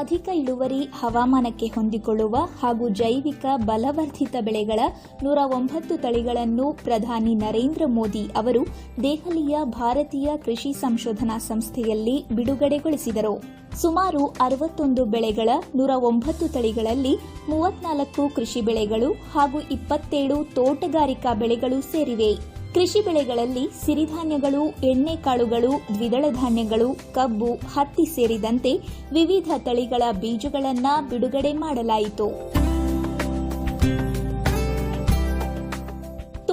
ಅಧಿಕ ಇಳುವರಿ ಹವಾಮಾನಕ್ಕೆ ಹೊಂದಿಕೊಳ್ಳುವ ಹಾಗೂ ಜೈವಿಕ ಬಲವರ್ಧಿತ ಬೆಳೆಗಳ ನೂರ ಒಂಬತ್ತು ತಳಿಗಳನ್ನು ಪ್ರಧಾನಿ ನರೇಂದ್ರ ಮೋದಿ ಅವರು ದೆಹಲಿಯ ಭಾರತೀಯ ಕೃಷಿ ಸಂಶೋಧನಾ ಸಂಸ್ಥೆಯಲ್ಲಿ ಬಿಡುಗಡೆಗೊಳಿಸಿದರು. ಸುಮಾರು ಅರವತ್ತೊಂದು ಬೆಳೆಗಳ ನೂರ ಒಂಬತ್ತು ತಳಿಗಳಲ್ಲಿ ಮೂವತ್ನಾಲ್ಕು ಕೃಷಿ ಬೆಳೆಗಳು ಹಾಗೂ ಇಪ್ಪತ್ತೇಳು ತೋಟಗಾರಿಕಾ ಬೆಳೆಗಳು ಸೇರಿವೆ. ಕೃಷಿ ಬೆಳೆಗಳಲ್ಲಿ ಸಿರಿಧಾನ್ಯಗಳು ಎಣ್ಣೆಕಾಳುಗಳು ದ್ವಿದಳ ಧಾನ್ಯಗಳು ಕಬ್ಬು ಹತ್ತಿ ಸೇರಿದಂತೆ ವಿವಿಧ ತಳಿಗಳ ಬೀಜಗಳನ್ನು ಬಿಡುಗಡೆ ಮಾಡಲಾಯಿತು.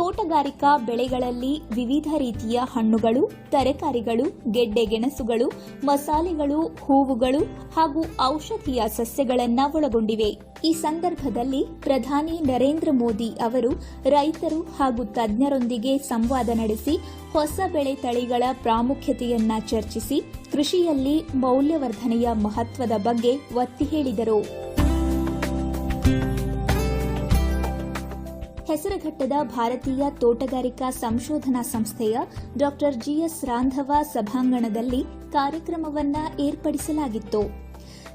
ತೋಟಗಾರಿಕಾ ಬೆಳೆಗಳಲ್ಲಿ ವಿವಿಧ ರೀತಿಯ ಹಣ್ಣುಗಳು, ತರಕಾರಿಗಳು, ಗೆಡ್ಡೆ ಗೆಣಸುಗಳು, ಮಸಾಲೆಗಳು, ಹೂವುಗಳು ಹಾಗೂ ಔಷಧೀಯ ಸಸ್ಯಗಳನ್ನು ಒಳಗೊಂಡಿವೆ. ಈ ಸಂದರ್ಭದಲ್ಲಿ ಪ್ರಧಾನಿ ನರೇಂದ್ರ ಮೋದಿ ಅವರು ರೈತರು ಹಾಗೂ ತಜ್ಞರೊಂದಿಗೆ ಸಂವಾದ ನಡೆಸಿ ಹೊಸ ಬೆಳೆ ತಳಿಗಳ ಪ್ರಾಮುಖ್ಯತೆಯನ್ನ ಚರ್ಚಿಸಿ ಕೃಷಿಯಲ್ಲಿ ಮೌಲ್ಯವರ್ಧನೆಯ ಮಹತ್ವದ ಬಗ್ಗೆ ಒತ್ತಿ ಹೇಳಿದರು. ಹೆಸರುಘಟ್ಟದ ಭಾರತೀಯ ತೋಟಗಾರಿಕಾ ಸಂಶೋಧನಾ ಸಂಸ್ಥೆಯ ಡಾಕ್ಟರ್ ಜಿಎಸ್ ರಾಂಧವ ಸಭಾಂಗಣದಲ್ಲಿ ಕಾರ್ಯಕ್ರಮವನ್ನ ಏರ್ಪಡಿಸಲಾಗಿತ್ತು.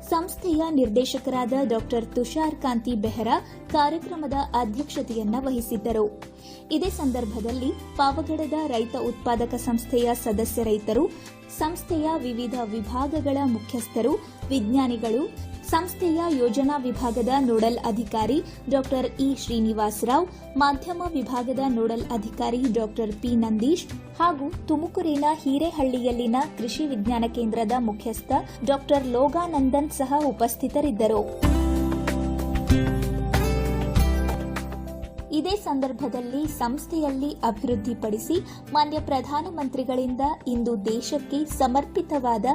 ಸಂಸ್ಥೆಯ ನಿರ್ದೇಶಕರಾದ ಡಾಕ್ಟರ್ ತುಷಾರ್ ಕಾಂತಿ ಬೆಹರಾ ಕಾರ್ಯಕ್ರಮದ ಅಧ್ಯಕ್ಷತೆಯನ್ನ ವಹಿಸಿದ್ದರು. ಇದೇ ಸಂದರ್ಭದಲ್ಲಿ ಪಾವಗಡದ ರೈತ ಉತ್ಪಾದಕ ಸಂಸ್ಥೆಯ ಸದಸ್ಯ ರೈತರು, ಸಂಸ್ಥೆಯ ವಿವಿಧ ವಿಭಾಗಗಳ ಮುಖ್ಯಸ್ಥರು, ವಿಜ್ಞಾನಿಗಳು ಸಂಸ್ಥೆಯ ಯೋಜನಾ ವಿಭಾಗದ ನೋಡಲ್ ಅಧಿಕಾರಿ ಡಾಕ್ಟರ್ ಇ ಶ್ರೀನಿವಾಸರಾವ್, ಮಾಧ್ಯಮ ವಿಭಾಗದ ನೋಡಲ್ ಅಧಿಕಾರಿ ಡಾಕ್ಟರ್ ಪಿ ನಂದೀಶ್ ಹಾಗೂ ತುಮಕೂರಿನ ಹಿರೇಹಳ್ಳಿಯಲ್ಲಿನ ಕೃಷಿ ವಿಜ್ಞಾನ ಕೇಂದ್ರದ ಮುಖ್ಯಸ್ಥ ಡಾಕ್ಟರ್ ಲೋಗಾನಂದನ್ ಸಹ ಉಪಸ್ಥಿತರಿದ್ದರು. ಇದೇ ಸಂದರ್ಭದಲ್ಲಿ ಸಂಸ್ಥೆಯಲ್ಲಿ ಅಭಿವೃದ್ಧಿಪಡಿಸಿ ಮಾನ್ಯ ಪ್ರಧಾನಮಂತ್ರಿಗಳಿಂದ ಇಂದು ದೇಶಕ್ಕೆ ಸಮರ್ಪಿತವಾದ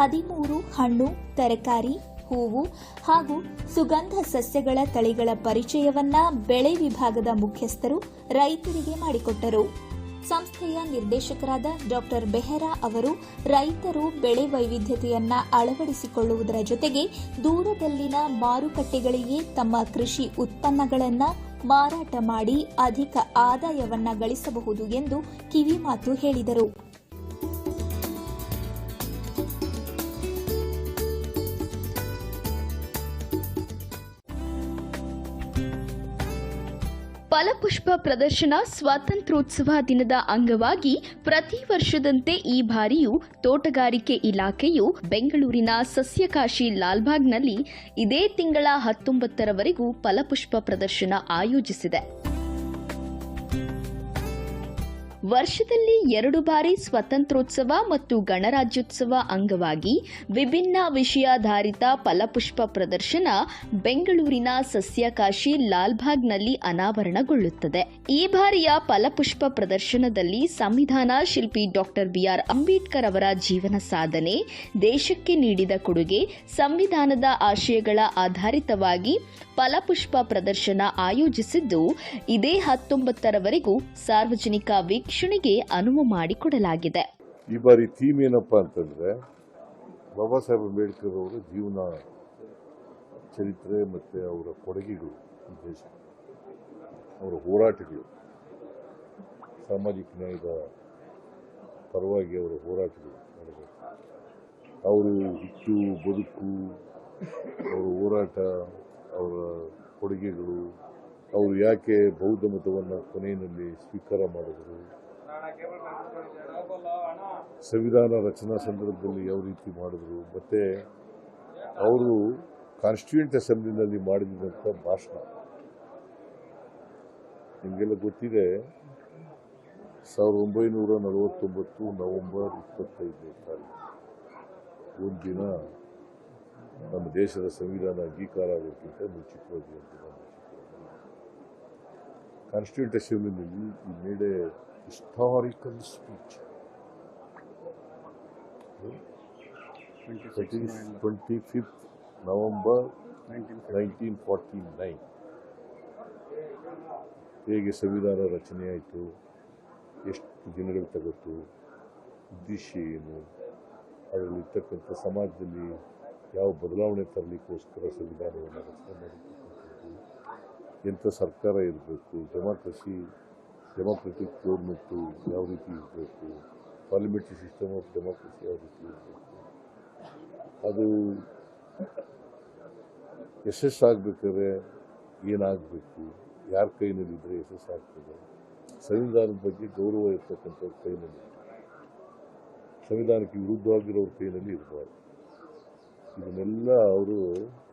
ಹದಿಮೂರು ಹಣ್ಣು, ತರಕಾರಿ ಹೂವು ಹಾಗೂ ಸುಗಂಧ ಸಸ್ಯಗಳ ತಳಿಗಳ ಪರಿಚಯವನ್ನ ಬೆಳೆ ವಿಭಾಗದ ಮುಖ್ಯಸ್ಥರು ರೈತರಿಗೆ ಮಾಡಿಕೊಟ್ಟರು. ಸಂಸ್ಥೆಯ ನಿರ್ದೇಶಕರಾದ ಡಾಕ್ಟರ್ ಬೆಹರಾ ಅವರು ರೈತರು ಬೆಳೆ ವೈವಿಧ್ಯತೆಯನ್ನ ಅಳವಡಿಸಿಕೊಳ್ಳುವುದರ ಜೊತೆಗೆ ದೂರದಲ್ಲಿನ ಮಾರುಕಟ್ಟೆಗಳಿಗೆ ತಮ್ಮ ಕೃಷಿ ಉತ್ಪನ್ನಗಳನ್ನು ಮಾರಾಟ ಮಾಡಿ ಅಧಿಕ ಆದಾಯವನ್ನ ಗಳಿಸಬಹುದು ಎಂದು ಕಿವಿಮಾತು ಹೇಳಿದರು. ಫಲಪುಷ್ಪ ಪ್ರದರ್ಶನ ಸ್ವಾತಂತ್ರ್ಯೋತ್ಸವ ದಿನದ ಅಂಗವಾಗಿ ಪ್ರತಿ ವರ್ಷದಂತೆ ಈ ಬಾರಿಯೂ ತೋಟಗಾರಿಕೆ ಇಲಾಖೆಯು ಬೆಂಗಳೂರಿನ ಸಸ್ಯಕಾಶಿ ಲಾಲ್ಬಾಗ್ನಲ್ಲಿ ಇದೇ ತಿಂಗಳ ಹತ್ತೊಂಬತ್ತರವರೆಗೂ ಫಲಪುಷ್ಪ ಪ್ರದರ್ಶನ ಆಯೋಜಿಸಿದೆ. ವರ್ಷದಲ್ಲಿ ಎರಡು ಬಾರಿ ಸ್ವತಂತ್ರೋತ್ಸವ ಮತ್ತು ಗಣರಾಜ್ಯೋತ್ಸವ ಅಂಗವಾಗಿ ವಿಭಿನ್ನ ವಿಷಯಾಧಾರಿತ ಫಲಪುಷ್ಪ ಪ್ರದರ್ಶನ ಬೆಂಗಳೂರಿನ ಸಸ್ಯಕಾಶಿ ಲಾಲ್ಬಾಗ್ನಲ್ಲಿ ಅನಾವರಣಗೊಳ್ಳುತ್ತದೆ. ಈ ಬಾರಿಯ ಫಲಪುಷ್ಪ ಪ್ರದರ್ಶನದಲ್ಲಿ ಸಂವಿಧಾನ ಶಿಲ್ಪಿ ಡಾಕ್ಟರ್ ಬಿಆರ್ ಅಂಬೇಡ್ಕರ್ ಅವರ ಜೀವನ ಸಾಧನೆ, ದೇಶಕ್ಕೆ ನೀಡಿದ ಕೊಡುಗೆ, ಸಂವಿಧಾನದ ಆಶಯಗಳ ಆಧಾರಿತವಾಗಿ ಫಲಪುಷ್ಪ ಪ್ರದರ್ಶನ ಆಯೋಜಿಸಿದ್ದು, ಇದೇ ಹತ್ತೊಂಬತ್ತರವರೆಗೂ ಸಾರ್ವಜನಿಕ ವೀಕ್ಷಣೆಗೆ ಅನುವು ಮಾಡಿಕೊಡಲಾಗಿದೆ. ಈ ಬಾರಿ ಥೀಮ್ ಏನಪ್ಪ ಅಂತಂದ್ರೆ, ಬಾಬಾ ಸಾಹೇಬ್ ಅಂಬೇಡ್ಕರ್ ಅವರ ಜೀವನ ಚರಿತ್ರೆ ಮತ್ತು ಅವರ ಕೊಡುಗೆಗಳು ಅವರ ಹೋರಾಟಗಳು, ಸಾಮಾಜಿಕ ನ್ಯಾಯದ ಪರವಾಗಿ ಅವರ ಹೋರಾಟಗಳು ಅವರು ಹುಟ್ಟು, ಬದುಕು, ಅವರ ಹೋರಾಟ ಅವರ ಕೊಡುಗೆಗಳು, ಅವರು ಯಾಕೆ ಬೌದ್ಧ ಮತವನ್ನು ಕೊನೆಯಲ್ಲಿ ಸ್ವೀಕಾರ ಮಾಡಿದರು? ಸಂವಿಧಾನ ರಚನಾ ಸಂದರ್ಭದಲ್ಲಿ ಯಾವ ರೀತಿ ಮಾಡಿದ್ರು? ಮತ್ತು ಅವರು ಕಾನ್ಸ್ಟಿಟ್ಯೂಂಟ್ ಅಸೆಂಬ್ಲಿನಲ್ಲಿ ಮಾಡಿದಂಥ ಭಾಷಣ. ನಿಮಗೆಲ್ಲ ಗೊತ್ತಿದೆ, ಸಾವಿರದ ಒಂಬೈನೂರ ನಲವತ್ತೊಂಬತ್ತು ನವೆಂಬರ್ ಇಪ್ಪತ್ತೈದನೇ ತಾರೀಕು, ಒಂದಿನ ನಮ್ಮ ದೇಶದ ಸಂವಿಧಾನ ಅಂಗೀಕಾರ ಆಗೋಕ್ಕಿಂತ ಮುಂಚಿತವಾಗಿ ಅಂತ ನಾನು ಕಾನ್ಸ್ಟಿಟ್ಯೂಟ್ ಅಸೆಂಬ್ಲಿನಲ್ಲಿ ಈ made historical speech twenty fifth November nineteen forty nine ಹೇಗೆ ಸಂವಿಧಾನ ರಚನೆ ಆಯಿತು? ಎಷ್ಟು ದಿನಗಳು ತಗೊತು? ಉದ್ದೇಶ ಏನು? ಅದರಲ್ಲಿರ್ತಕ್ಕಂಥ ಸಮಾಜದಲ್ಲಿ ಯಾವ ಬದಲಾವಣೆ ತರಲಿಕ್ಕೋಸ್ಕರ ಸಂವಿಧಾನವನ್ನು ರಚನೆ ಮಾಡಬೇಕು. ಎಂಥ ಸರ್ಕಾರ ಇರಬೇಕು, ಡೆಮಾಕ್ರಸಿ, ಡೆಮಾಕ್ರೆಟಿಕ್ ಗೌರ್ಮೆಂಟು ಯಾವ ರೀತಿ ಇರಬೇಕು, ಪಾರ್ಲಿಮೆಂಟ್ರಿ ಸಿಸ್ಟಮ್ ಆಫ್ ಡೆಮಾಕ್ರಸಿ ಯಾವ ರೀತಿ ಇರಬೇಕು. ಅದು ಯಶಸ್ಸಾಗಬೇಕಾದ್ರೆ ಏನಾಗಬೇಕು, ಯಾರ ಕೈನಲ್ಲಿದ್ದರೆ ಯಶಸ್ಸಾಗ್ತದೆ ಸಂವಿಧಾನದ ಬಗ್ಗೆ ಗೌರವ ಇರ್ತಕ್ಕಂಥವ್ರ ಕೈನಲ್ಲಿ. ಸಂವಿಧಾನಕ್ಕೆ ವಿರುದ್ಧವಾಗಿರೋರ ಕೈನಲ್ಲಿ ಇರಬಾರ್ದು. ಇದನ್ನೆಲ್ಲ ಅವರು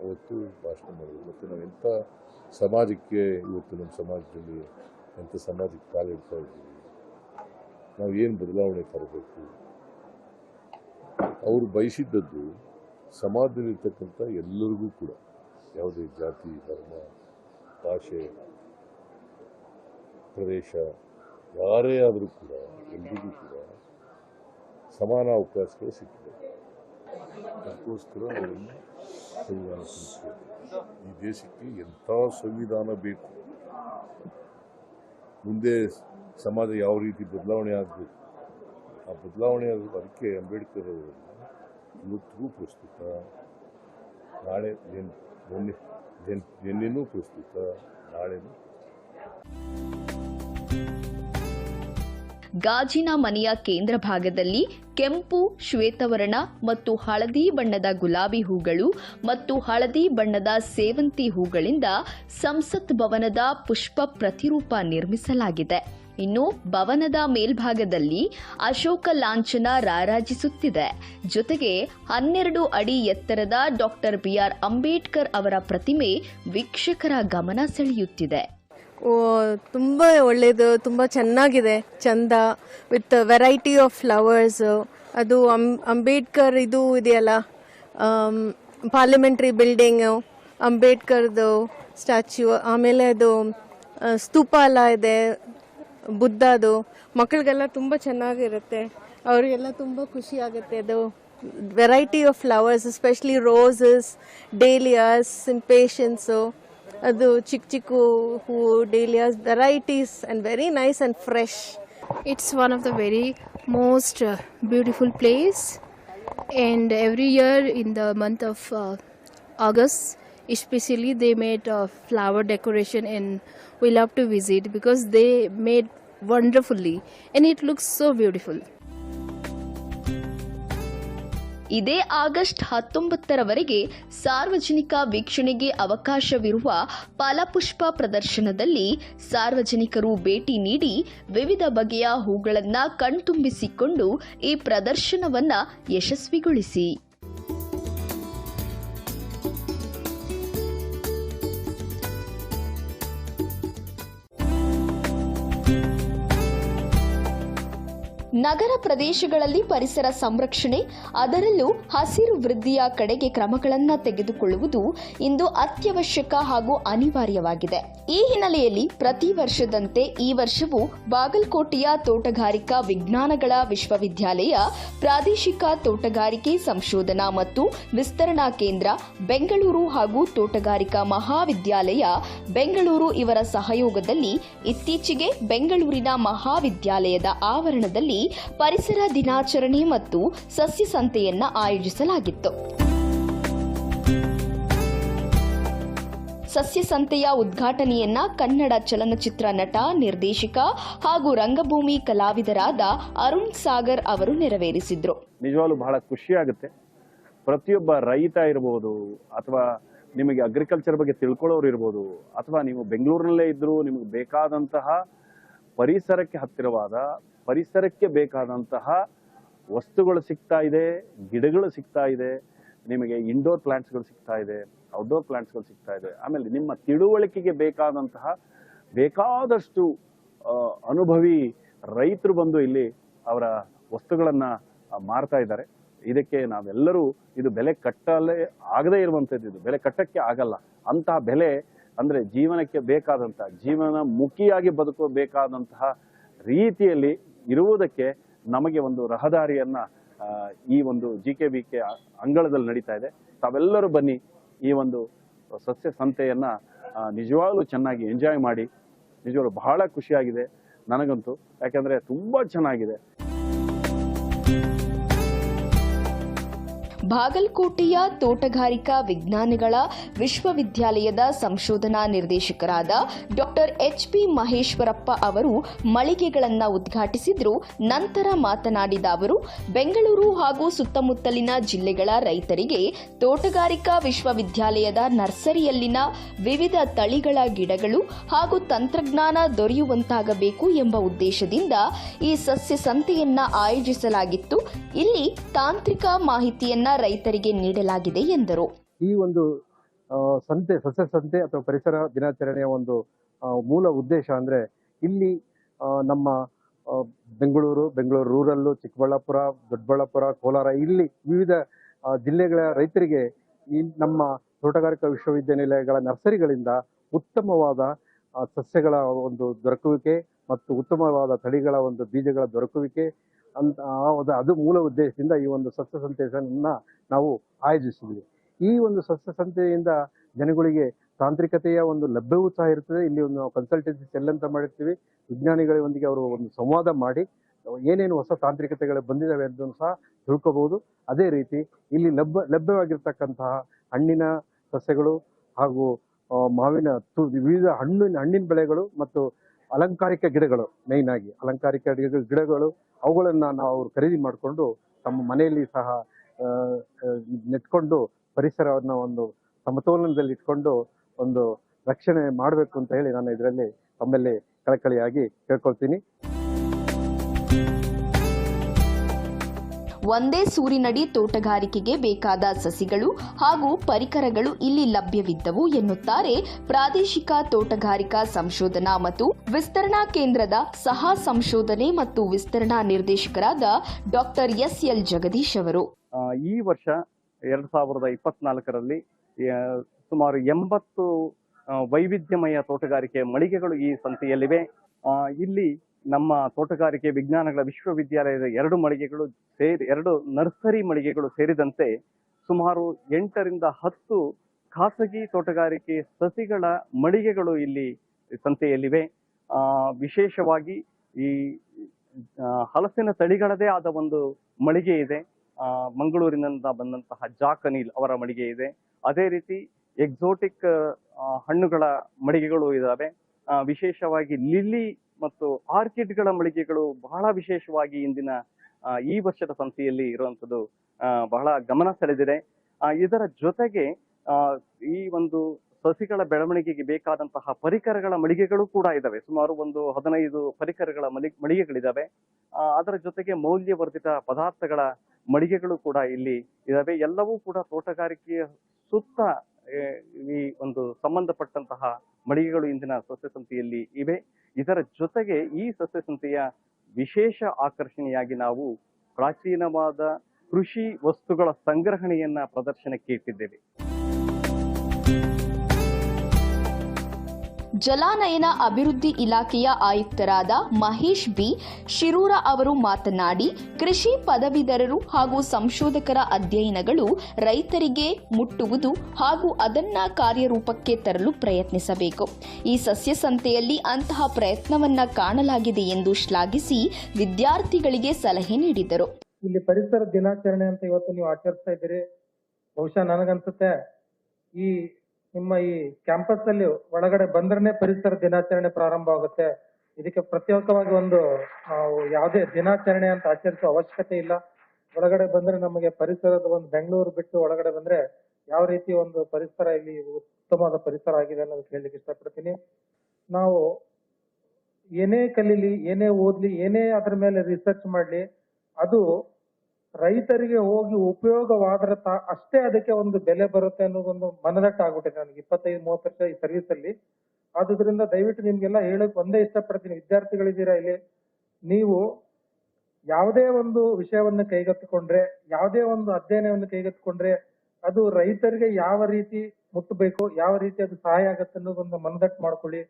ಅವತ್ತು ಭಾಷಣ ಮಾಡಿದರು. ಮತ್ತು ನಾವು ಎಂಥ ಸಮಾಜಕ್ಕೆ ಇವತ್ತು ನಮ್ಮ ಸಮಾಜದಲ್ಲಿ ಎಂಥ ಸಮಾಜಕ್ಕೆ ಕಾಲಿಡ್ತಾ ಇದ್ದೀವಿ. ನಾವು ಏನು ಬದಲಾವಣೆ ತರಬೇಕು? ಅವರು ಬಯಸಿದ್ದದ್ದು ಸಮಾಜದಲ್ಲಿರ್ತಕ್ಕಂಥ ಎಲ್ಲರಿಗೂ ಕೂಡ, ಯಾವುದೇ ಜಾತಿ, ಧರ್ಮ, ಭಾಷೆ, ಪ್ರದೇಶ, ಯಾರೇ ಆದರೂ ಕೂಡ ಎಲ್ಲರಿಗೂ ಕೂಡ ಸಮಾನ ಅವಕಾಶಗಳು ಸಿಗ್ತದೆ ಅದಕ್ಕೋಸ್ಕರ ಅವರನ್ನು ಸಂವಿಧಾನ ಈ ದೇಶಕ್ಕೆ ಎಂಥ ಸಂವಿಧಾನ ಬೇಕು? ಮುಂದೆ ಸಮಾಜ ಯಾವ ರೀತಿ ಬದಲಾವಣೆ ಆಗಬೇಕು? ಆ ಬದಲಾವಣೆ ಅದಕ್ಕೆ ಅಂಬೇಡ್ಕರ್ ಅವರನ್ನು ಇವತ್ತಿಗೂ ಪ್ರಸ್ತುತ, ನಾಳೆ ನಿನ್ನೆ, ನಿನ್ನೆನೂ ಪ್ರಸ್ತುತ, ನಾಳೆನೂ ಗಾಜಿನ ಮನೆಯ ಕೇಂದ್ರ ಭಾಗದಲ್ಲಿ ಕೆಂಪು, ಶ್ವೇತವರ್ಣ ಮತ್ತು ಹಳದಿ ಬಣ್ಣದ ಗುಲಾಬಿ ಹೂಗಳು ಮತ್ತು ಹಳದಿ ಬಣ್ಣದ ಸೇವಂತಿ ಹೂಗಳಿಂದ ಸಂಸತ್ ಭವನದ ಪುಷ್ಪ ಪ್ರತಿರೂಪ ನಿರ್ಮಿಸಲಾಗಿದೆ. ಇನ್ನು ಭವನದ ಮೇಲ್ಭಾಗದಲ್ಲಿ ಅಶೋಕ ಲಾಂಛನ ರಾರಾಜಿಸುತ್ತಿದೆ. ಜೊತೆಗೆ ಹನ್ನೆರಡು ಅಡಿ ಎತ್ತರದ ಡಾಕ್ಟರ್ ಬಿಆರ್ ಅಂಬೇಡ್ಕರ್ ಅವರ ಪ್ರತಿಮೆ ವೀಕ್ಷಕರ ಗಮನ ಸೆಳೆಯುತ್ತಿದೆ. ತುಂಬ ಒಳ್ಳೇದು, ತುಂಬ ಚೆನ್ನಾಗಿದೆ ಚಂದ ವಿತ್ ವೆರೈಟಿ ಆಫ್ ಫ್ಲವರ್ಸ್ ಅದು ಅಂ ಅಂಬೇಡ್ಕರ್ ಇದು ಇದೆಯಲ್ಲ ಪಾರ್ಲಿಮೆಂಟ್ರಿ ಬಿಲ್ಡಿಂಗು ಅಂಬೇಡ್ಕರ್ದು ಸ್ಟ್ಯಾಚ್ಯೂ ಆಮೇಲೆ ಅದು ಸ್ತೂಪ ಎಲ್ಲ ಇದೆ, ಬುದ್ಧದು, ಮಕ್ಕಳಿಗೆಲ್ಲ ತುಂಬ ಚೆನ್ನಾಗಿರುತ್ತೆ. ಅವರಿಗೆಲ್ಲ ತುಂಬ ಖುಷಿ ಆಗುತ್ತೆ ಅದು. Variety of flowers especially roses dahlias impatiens ಅದು ಚಿಕ್ಕ ಚಿಕ್ಕ ಹೂವು dahlias varieties and very nice and fresh It's one of the very most uh, beautiful place, and every year in the month of uh, August, especially they made uh, flower decoration, and we love to visit because they made wonderfully, and it looks so beautiful. ಇದೇ August ಹತ್ತೊಂಬತ್ತರವರೆಗೆ ಸಾರ್ವಜನಿಕ ವೀಕ್ಷಣೆಗೆ ಅವಕಾಶವಿರುವ ಫಲಪುಷ್ಪ ಪ್ರದರ್ಶನದಲ್ಲಿ ಸಾರ್ವಜನಿಕರು ಭೇಟಿ ನೀಡಿ ವಿವಿಧ ಬಗೆಯ ಹೂಗಳನ್ನು ಕಣ್ತುಂಬಿಸಿಕೊಂಡು ಈ ಪ್ರದರ್ಶನವನ್ನು ಯಶಸ್ವಿಗೊಳಿಸಿ. ನಗರ ಪ್ರದೇಶಗಳಲ್ಲಿ ಪರಿಸರ ಸಂರಕ್ಷಣೆ, ಅದರಲ್ಲೂ ಹಸಿರು ವೃದ್ಧಿಯ ಕಡೆಗೆ ಕ್ರಮಗಳನ್ನು ತೆಗೆದುಕೊಳ್ಳುವುದು ಇಂದು ಅತ್ಯವಶ್ಯಕ ಹಾಗೂ ಅನಿವಾರ್ಯವಾಗಿದೆ. ಈ ಹಿನ್ನೆಲೆಯಲ್ಲಿ ಪ್ರತಿ ವರ್ಷದಂತೆ ಈ ವರ್ಷವೂ ಬಾಗಲಕೋಟೆಯ ತೋಟಗಾರಿಕಾ ವಿಜ್ಞಾನಗಳ ವಿಶ್ವವಿದ್ಯಾಲಯ ಪ್ರಾದೇಶಿಕ ತೋಟಗಾರಿಕೆ ಸಂಶೋಧನಾ ಮತ್ತು ವಿಸ್ತರಣಾ ಕೇಂದ್ರ, ಬೆಂಗಳೂರು ಹಾಗೂ ತೋಟಗಾರಿಕಾ ಮಹಾವಿದ್ಯಾಲಯ, ಬೆಂಗಳೂರು ಇವರ ಸಹಯೋಗದಲ್ಲಿ ಇತ್ತೀಚೆಗೆ ಬೆಂಗಳೂರಿನ ಮಹಾವಿದ್ಯಾಲಯದ ಆವರಣದಲ್ಲಿ ಪರಿಸರ ದಿನಾಚರಣೆ ಮತ್ತು ಸಸ್ಯ ಸಂತೆಯನ್ನ ಆಯೋಜಿಸಲಾಗಿತ್ತು. ಸಸ್ಯ ಸಂತೆಯ ಉದ್ಘಾಟನೆಯನ್ನ ಕನ್ನಡ ಚಲನಚಿತ್ರ ನಟ, ನಿರ್ದೇಶಕ ಹಾಗೂ ರಂಗಭೂಮಿ ಕಲಾವಿದರಾದ ಅರುಣ್ ಸಾಗರ್ ಅವರು ನೆರವೇರಿಸಿದ್ರು. ನಿಜವಾಗ್ಲೂ ಬಹಳ ಖುಷಿಯಾಗುತ್ತೆ. ಪ್ರತಿಯೊಬ್ಬ ರೈತ ಇರ್ಬೋದು ಅಥವಾ ನಿಮಗೆ ಅಗ್ರಿಕಲ್ಚರ್ ಬಗ್ಗೆ ತಿಳ್ಕೊಳ್ಳೋರು ಇರ್ಬೋದು ಅಥವಾ ನೀವು ಬೆಂಗಳೂರಿನಲ್ಲೇ ಇದ್ರು ನಿಮಗೆ ಬೇಕಾದಂತಹ ಪರಿಸರಕ್ಕೆ ಹತ್ತಿರವಾದ, ಪರಿಸರಕ್ಕೆ ಬೇಕಾದಂತಹ ವಸ್ತುಗಳು ಸಿಗ್ತಾ ಇದೆ, ಗಿಡಗಳು ಸಿಗ್ತಾ ಇದೆ, ನಿಮಗೆ ಇಂಡೋರ್ ಪ್ಲಾಂಟ್ಸ್ಗಳು ಸಿಗ್ತಾ ಇದೆ ಔಟ್ಡೋರ್ ಪ್ಲಾಂಟ್ಸ್ಗಳು ಸಿಗ್ತಾ ಇದೆ. ಆಮೇಲೆ ನಿಮ್ಮ ತಿಳುವಳಿಕೆಗೆ ಬೇಕಾದಂತಹ, ಬೇಕಾದಷ್ಟು ಅನುಭವಿ ರೈತರು ಬಂದು ಇಲ್ಲಿ ಅವರ ವಸ್ತುಗಳನ್ನು ಮಾರ್ತಾ ಇದ್ದಾರೆ. ಇದಕ್ಕೆ ನಾವೆಲ್ಲರೂ, ಇದು ಬೆಲೆ ಕಟ್ಟಲೇ ಆಗದೇ ಇರುವಂಥದ್ದು ಇದು ಬೆಲೆ ಕಟ್ಟಕ್ಕೆ ಆಗಲ್ಲ. ಅಂತಹ ಬೆಲೆ ಅಂದ್ರೆ ಜೀವನಕ್ಕೆ ಬೇಕಾದಂತಹ ಜೀವನ ಮುಖಿಯಾಗಿ ಬದುಕಬೇಕಾದಂತಹ ರೀತಿಯಲ್ಲಿ ಇರುವುದಕ್ಕೆ ನಮಗೆ ಒಂದು ರಹದಾರಿಯನ್ನ ಈ ಒಂದು ಜಿ ಕೆ ಬಿ ಕೆ ಅಂಗಳದಲ್ಲಿ ನಡೀತಾ ಇದೆ. ತಾವೆಲ್ಲರೂ ಬನ್ನಿ ಈ ಒಂದು ಸಸ್ಯ ಸಂತೆಯನ್ನ ನಿಜವಾಗ್ಲೂ ಚೆನ್ನಾಗಿ ಎಂಜಾಯ್ ಮಾಡಿ. ನಿಜವಾಗ್ಲೂ ಬಹಳ ಖುಷಿಯಾಗಿದೆ ನನಗಂತೂ. ಯಾಕಂದ್ರೆ ತುಂಬಾ ಚೆನ್ನಾಗಿದೆ. ಬಾಗಲಕೋಟೆಯ ತೋಟಗಾರಿಕಾ ವಿಜ್ಞಾನಗಳ ವಿಶ್ವವಿದ್ಯಾಲಯದ ಸಂಶೋಧನಾ ನಿರ್ದೇಶಕರಾದ ಡಾಕ್ಟರ್ ಎಚ್ ಪಿ ಮಹೇಶ್ವರಪ್ಪ ಅವರು ಮಳಿಗೆಗಳನ್ನು ಉದ್ಘಾಟಿಸಿದ್ರು. ನಂತರ ಮಾತನಾಡಿದ ಅವರು, ಬೆಂಗಳೂರು ಹಾಗೂ ಸುತ್ತಮುತ್ತಲಿನ ಜಿಲ್ಲೆಗಳ ರೈತರಿಗೆ ತೋಟಗಾರಿಕಾ ವಿಶ್ವವಿದ್ಯಾಲಯದ ನರ್ಸರಿಯಲ್ಲಿನ ವಿವಿಧ ತಳಿಗಳ ಗಿಡಗಳು ಹಾಗೂ ತಂತ್ರಜ್ಞಾನ ದೊರೆಯುವಂತಾಗಬೇಕು ಎಂಬ ಉದ್ದೇಶದಿಂದ ಈ ಸಸ್ಯ ಸಂತೆಯನ್ನ ಆಯೋಜಿಸಲಾಗಿತ್ತು. ಇಲ್ಲಿ ತಾಂತ್ರಿಕ ಮಾಹಿತಿಯನ್ನ ರೈತರಿಗೆ ನೀಡಲಾಗಿದೆ ಎಂದರು. ಈ ಒಂದು ಸಂತೆ, ಸಸ್ಯ ಸಂತೆ ಅಥವಾ ಪರಿಸರ ದಿನಾಚರಣೆಯ ಒಂದು ಮೂಲ ಉದ್ದೇಶ ಅಂದ್ರೆ ಇಲ್ಲಿ ನಮ್ಮ ಬೆಂಗಳೂರು ಬೆಂಗಳೂರು ರೂರಲ್ಲು, ಚಿಕ್ಕಬಳ್ಳಾಪುರ, ದೊಡ್ಡಬಳ್ಳಾಪುರ, ಕೋಲಾರ ಇಲ್ಲಿ ವಿವಿಧ ಜಿಲ್ಲೆಗಳ ರೈತರಿಗೆ ಈ ನಮ್ಮ ತೋಟಗಾರಿಕಾ ವಿಶ್ವವಿದ್ಯಾನಿಲಯಗಳ ನರ್ಸರಿಗಳಿಂದ ಉತ್ತಮವಾದ ಸಸ್ಯಗಳ ಒಂದು ದೊರಕುವಿಕೆ ಮತ್ತು ಉತ್ತಮವಾದ ತಳಿಗಳ ಒಂದು ಬೀಜಗಳ ದೊರಕುವಿಕೆ ಅಂತ ಅದು ಮೂಲ ಉದ್ದೇಶದಿಂದ ಈ ಒಂದು ಸಸ್ಯ ಸಂತೆಯನ್ನ ನಾವು ಆಯೋಜಿಸಿದ್ವಿ. ಈ ಒಂದು ಸಸ್ಯ ಸಂತೆಯಿಂದ ಜನಗಳಿಗೆ ತಾಂತ್ರಿಕತೆಯ ಒಂದು ಲಭ್ಯವೂ ಸಹ ಇರ್ತದೆ. ಇಲ್ಲಿ ಒಂದು ನಾವು ಕನ್ಸಲ್ಟೆನ್ಸಿ ಸೆಲ್ ಅಂತ ಮಾಡಿರ್ತೀವಿ. ವಿಜ್ಞಾನಿಗಳೊಂದಿಗೆ ಅವರು ಒಂದು ಸಂವಾದ ಮಾಡಿ ಏನೇನು ಹೊಸ ತಾಂತ್ರಿಕತೆಗಳು ಬಂದಿದ್ದಾವೆ ಅಂತ ಸಹ ತಿಳ್ಕೋಬಹುದು. ಅದೇ ರೀತಿ ಇಲ್ಲಿ ಲಭ್ಯ, ಲಭ್ಯವಾಗಿರ್ತಕ್ಕಂತಹ ಹಣ್ಣಿನ ಸಸ್ಯಗಳು ಹಾಗೂ ಮಾವಿನ ತು- ವಿವಿಧ ಹಣ್ಣಿನ ಹಣ್ಣಿನ ಬೆಳೆಗಳು ಮತ್ತು ಅಲಂಕಾರಿಕ ಗಿಡಗಳು ಮೇಯ್ನ್ ಆಗಿ ಅಲಂಕಾರಿಕ ಗಿಡ- ಗಿಡಗಳು, ಅವುಗಳನ್ನು ನಾವು ಖರೀದಿ ಮಾಡಿಕೊಂಡು ತಮ್ಮ ಮನೆಯಲ್ಲಿ ಸಹ ನೆಟ್ಕೊಂಡು ಪರಿಸರವನ್ನು ಒಂದು ಸಮತೋಲನದಲ್ಲಿ ಇಟ್ಕೊಂಡು ಒಂದು ರಕ್ಷಣೆ ಮಾಡಬೇಕು ಅಂತ ಹೇಳಿ ನಾನು ಇದರಲ್ಲಿ ತಮ್ಮಲ್ಲಿ ಕಳಕಳಿಯಾಗಿ ಕೇಳ್ಕೊಳ್ತೀನಿ. ಒಂದೇ ಸೂರಿನಡಿ ತೋಟಗಾರಿಕೆಗೆ ಬೇಕಾದ ಸಸಿಗಳು ಹಾಗೂ ಪರಿಕರಗಳು ಇಲ್ಲಿ ಲಭ್ಯವಿದ್ದವು ಎನ್ನುತ್ತಾರೆ ಪ್ರಾದೇಶಿಕ ತೋಟಗಾರಿಕಾ ಸಂಶೋಧನಾ ಮತ್ತು ವಿಸ್ತರಣಾ ಕೇಂದ್ರದ ಸಹ ಸಂಶೋಧನೆ ಮತ್ತು ವಿಸ್ತರಣಾ ನಿರ್ದೇಶಕರಾದ ಡಾಕ್ಟರ್ ಎಸ್ ಎಲ್ ಜಗದೀಶ್ ಅವರು. ಈ ವರ್ಷ ಎರಡ್ ಸಾವಿರದ ಇಪ್ಪತ್ನಾಲ್ಕರಲ್ಲಿ ಸುಮಾರು ಎಂಬತ್ತು ವೈವಿಧ್ಯಮಯ ತೋಟಗಾರಿಕೆ ಮಳಿಗೆಗಳು ಈ ಸಂತೆಯಲ್ಲಿವೆ. ಇಲ್ಲಿ ನಮ್ಮ ತೋಟಗಾರಿಕೆ ವಿಜ್ಞಾನಗಳ ವಿಶ್ವವಿದ್ಯಾಲಯದ ಎರಡು ಮಳಿಗೆಗಳು ಸೇರಿ, ಎರಡು ನರ್ಸರಿ ಮಳಿಗೆಗಳು ಸೇರಿದಂತೆ ಸುಮಾರು ಎಂಟರಿಂದ ಹತ್ತು ಖಾಸಗಿ ತೋಟಗಾರಿಕೆ ಸಸಿಗಳ ಮಳಿಗೆಗಳು ಇಲ್ಲಿ ಸಂತೆಯಲ್ಲಿವೆ. ವಿಶೇಷವಾಗಿ ಈ ಹಲಸಿನ ತಳಿಗಳದೇ ಆದ ಒಂದು ಮಳಿಗೆ ಇದೆ. ಮಂಗಳೂರಿನಿಂದ ಬಂದಂತಹ ಜಾಕ್ ಅನಿಲ್ ಅವರ ಮಳಿಗೆ ಇದೆ. ಅದೇ ರೀತಿ ಎಕ್ಸೋಟಿಕ್ ಹಣ್ಣುಗಳ ಮಳಿಗೆಗಳು ಇದಾವೆ. ವಿಶೇಷವಾಗಿ ಲಿಲ್ಲಿ ಮತ್ತು ಆರ್ಕಿಡ್ಗಳ ಮಳಿಗೆಗಳು ಬಹಳ ವಿಶೇಷವಾಗಿ ಇಂದಿನ ಈ ವರ್ಷದ ಸಂತೆಯಲ್ಲಿ ಇರುವಂಥದ್ದು ಬಹಳ ಗಮನ ಸೆಳೆದಿದೆ. ಇದರ ಜೊತೆಗೆ ಈ ಒಂದು ಸಸಿಗಳ ಬೆಳವಣಿಗೆಗೆ ಬೇಕಾದಂತಹ ಪರಿಕರಗಳ ಮಳಿಗೆಗಳು ಕೂಡ ಇದಾವೆ. ಸುಮಾರು ಒಂದು ಹದಿನೈದು ಪರಿಕರಗಳ ಮಳಿ ಮಳಿಗೆಗಳಿದ್ದಾವೆ ಅದರ ಜೊತೆಗೆ ಮೌಲ್ಯವರ್ಧಿತ ಪದಾರ್ಥಗಳ ಮಳಿಗೆಗಳು ಕೂಡ ಇಲ್ಲಿ ಇದ್ದಾವೆ ಎಲ್ಲವೂ ಕೂಡ ತೋಟಗಾರಿಕೆಯ ಸುತ್ತ ಈ ಒಂದು ಸಂಬಂಧಪಟ್ಟಂತಹ ಮಳಿಗೆಗಳು ಇಂದಿನ ಸಸ್ಯ ಸಂತೆಯಲ್ಲಿ ಇವೆ. ಇದರ ಜೊತೆಗೆ ಈ ಸಸ್ಯ ಸಂತೆಯ ವಿಶೇಷ ಆಕರ್ಷಣೆಯಾಗಿ ನಾವು ಪ್ರಾಚೀನವಾದ ಕೃಷಿ ವಸ್ತುಗಳ ಸಂಗ್ರಹಣೆಯನ್ನ ಪ್ರದರ್ಶನಕ್ಕೆ ಇಟ್ಟಿದ್ದೇವೆ. ಜಲಾನಯನ ಅಭಿವೃದ್ಧಿ ಇಲಾಖೆಯ ಆಯುಕ್ತರಾದ ಮಹೇಶ್ ಬಿ. ಶಿರೂರ ಅವರು ಮಾತನಾಡಿ, ಕೃಷಿ ಪದವೀಧರರು ಹಾಗೂ ಸಂಶೋಧಕರ ಅಧ್ಯಯನಗಳು ರೈತರಿಗೆ ಮುಟ್ಟುವುದು ಹಾಗೂ ಅದನ್ನ ಕಾರ್ಯರೂಪಕ್ಕೆ ತರಲು ಪ್ರಯತ್ನಿಸಬೇಕು. ಈ ಸಸ್ಯ ಸಂತೆಯಲ್ಲಿ ಅಂತಹ ಪ್ರಯತ್ನವನ್ನ ಕಾಣಲಾಗಿದೆ ಎಂದು ಶ್ಲಾಘಿಸಿ ವಿದ್ಯಾರ್ಥಿಗಳಿಗೆ ಸಲಹೆ ನೀಡಿದರು. ಇಲ್ಲಿ ಪರಿಸರ ದಿನಾಚರಣೆ ಅಂತ ಇವತ್ತು ನೀವು ಆಚರಿಸ್ತಾ ಇದ್ದೀರಿ. ಬಹುಶಃ ನನಗನ್ಸುತ್ತೆ, ಈ ನಿಮ್ಮ ಈ ಕ್ಯಾಂಪಸ್ ಅಲ್ಲಿ ಒಳಗಡೆ ಬಂದ್ರೆ ಪರಿಸರ ದಿನಾಚರಣೆ ಪ್ರಾರಂಭ ಆಗುತ್ತೆ. ಇದಕ್ಕೆ ಪ್ರತ್ಯೇಕವಾಗಿ ಒಂದು ನಾವು ಯಾವುದೇ ದಿನಾಚರಣೆ ಅಂತ ಆಚರಿಸುವ ಅವಶ್ಯಕತೆ ಇಲ್ಲ. ಒಳಗಡೆ ಬಂದ್ರೆ ನಮಗೆ ಪರಿಸರದ ಒಂದು ಬೆಂಗಳೂರು ಬಿಟ್ಟು ಒಳಗಡೆ ಬಂದ್ರೆ ಯಾವ ರೀತಿ ಒಂದು ಪರಿಸರ ಇಲ್ಲಿ ಉತ್ತಮವಾದ ಪರಿಸರ ಆಗಿದೆ ಅನ್ನೋದು ಹೇಳಲಿಕ್ಕೆ ಇಷ್ಟಪಡ್ತೀನಿ. ನಾವು ಏನೇ ಕಲೀಲಿ, ಏನೇ ಓದ್ಲಿ, ಏನೇ ಅದ್ರ ಮೇಲೆ ರಿಸರ್ಚ್ ಮಾಡ್ಲಿ, ಅದು ರೈತರಿಗೆ ಹೋಗಿ ಉಪಯೋಗವಾದ್ರೆ ಅಷ್ಟೇ ಅದಕ್ಕೆ ಒಂದು ಬೆಲೆ ಬರುತ್ತೆ ಅನ್ನೋದೊಂದು ಮನದಟ್ಟ ಆಗ್ಬಿಟ್ಟಿದೆ ನನಗೆ. ಇಪ್ಪತ್ತೈದು, ಮೂವತ್ತು ವರ್ಷ ಈ ಸರ್ವಿಸ್ ಅಲ್ಲಿ. ಆದುದರಿಂದ ದಯವಿಟ್ಟು ನಿಮ್ಗೆಲ್ಲ ಹೇಳಕ್ ಒಂದೇ ಇಷ್ಟಪಡ್ತೀನಿ. ವಿದ್ಯಾರ್ಥಿಗಳಿದ್ದೀರಾ ಇಲ್ಲಿ, ನೀವು ಯಾವುದೇ ಒಂದು ವಿಷಯವನ್ನು ಕೈಗೆತ್ತಿಕೊಂಡ್ರೆ, ಯಾವುದೇ ಒಂದು ಅಧ್ಯಯನವನ್ನು ಕೈಗೆತ್ತಿಕೊಂಡ್ರೆ, ಅದು ರೈತರಿಗೆ ಯಾವ ರೀತಿ ಮುಟ್ಟಬೇಕು, ಯಾವ ರೀತಿ ಅದು ಸಹಾಯ ಆಗತ್ತೆ ಅನ್ನೋದೊಂದು ಮನದಟ್ಟು ಮಾಡ್ಕೊಳ್ಳಿ.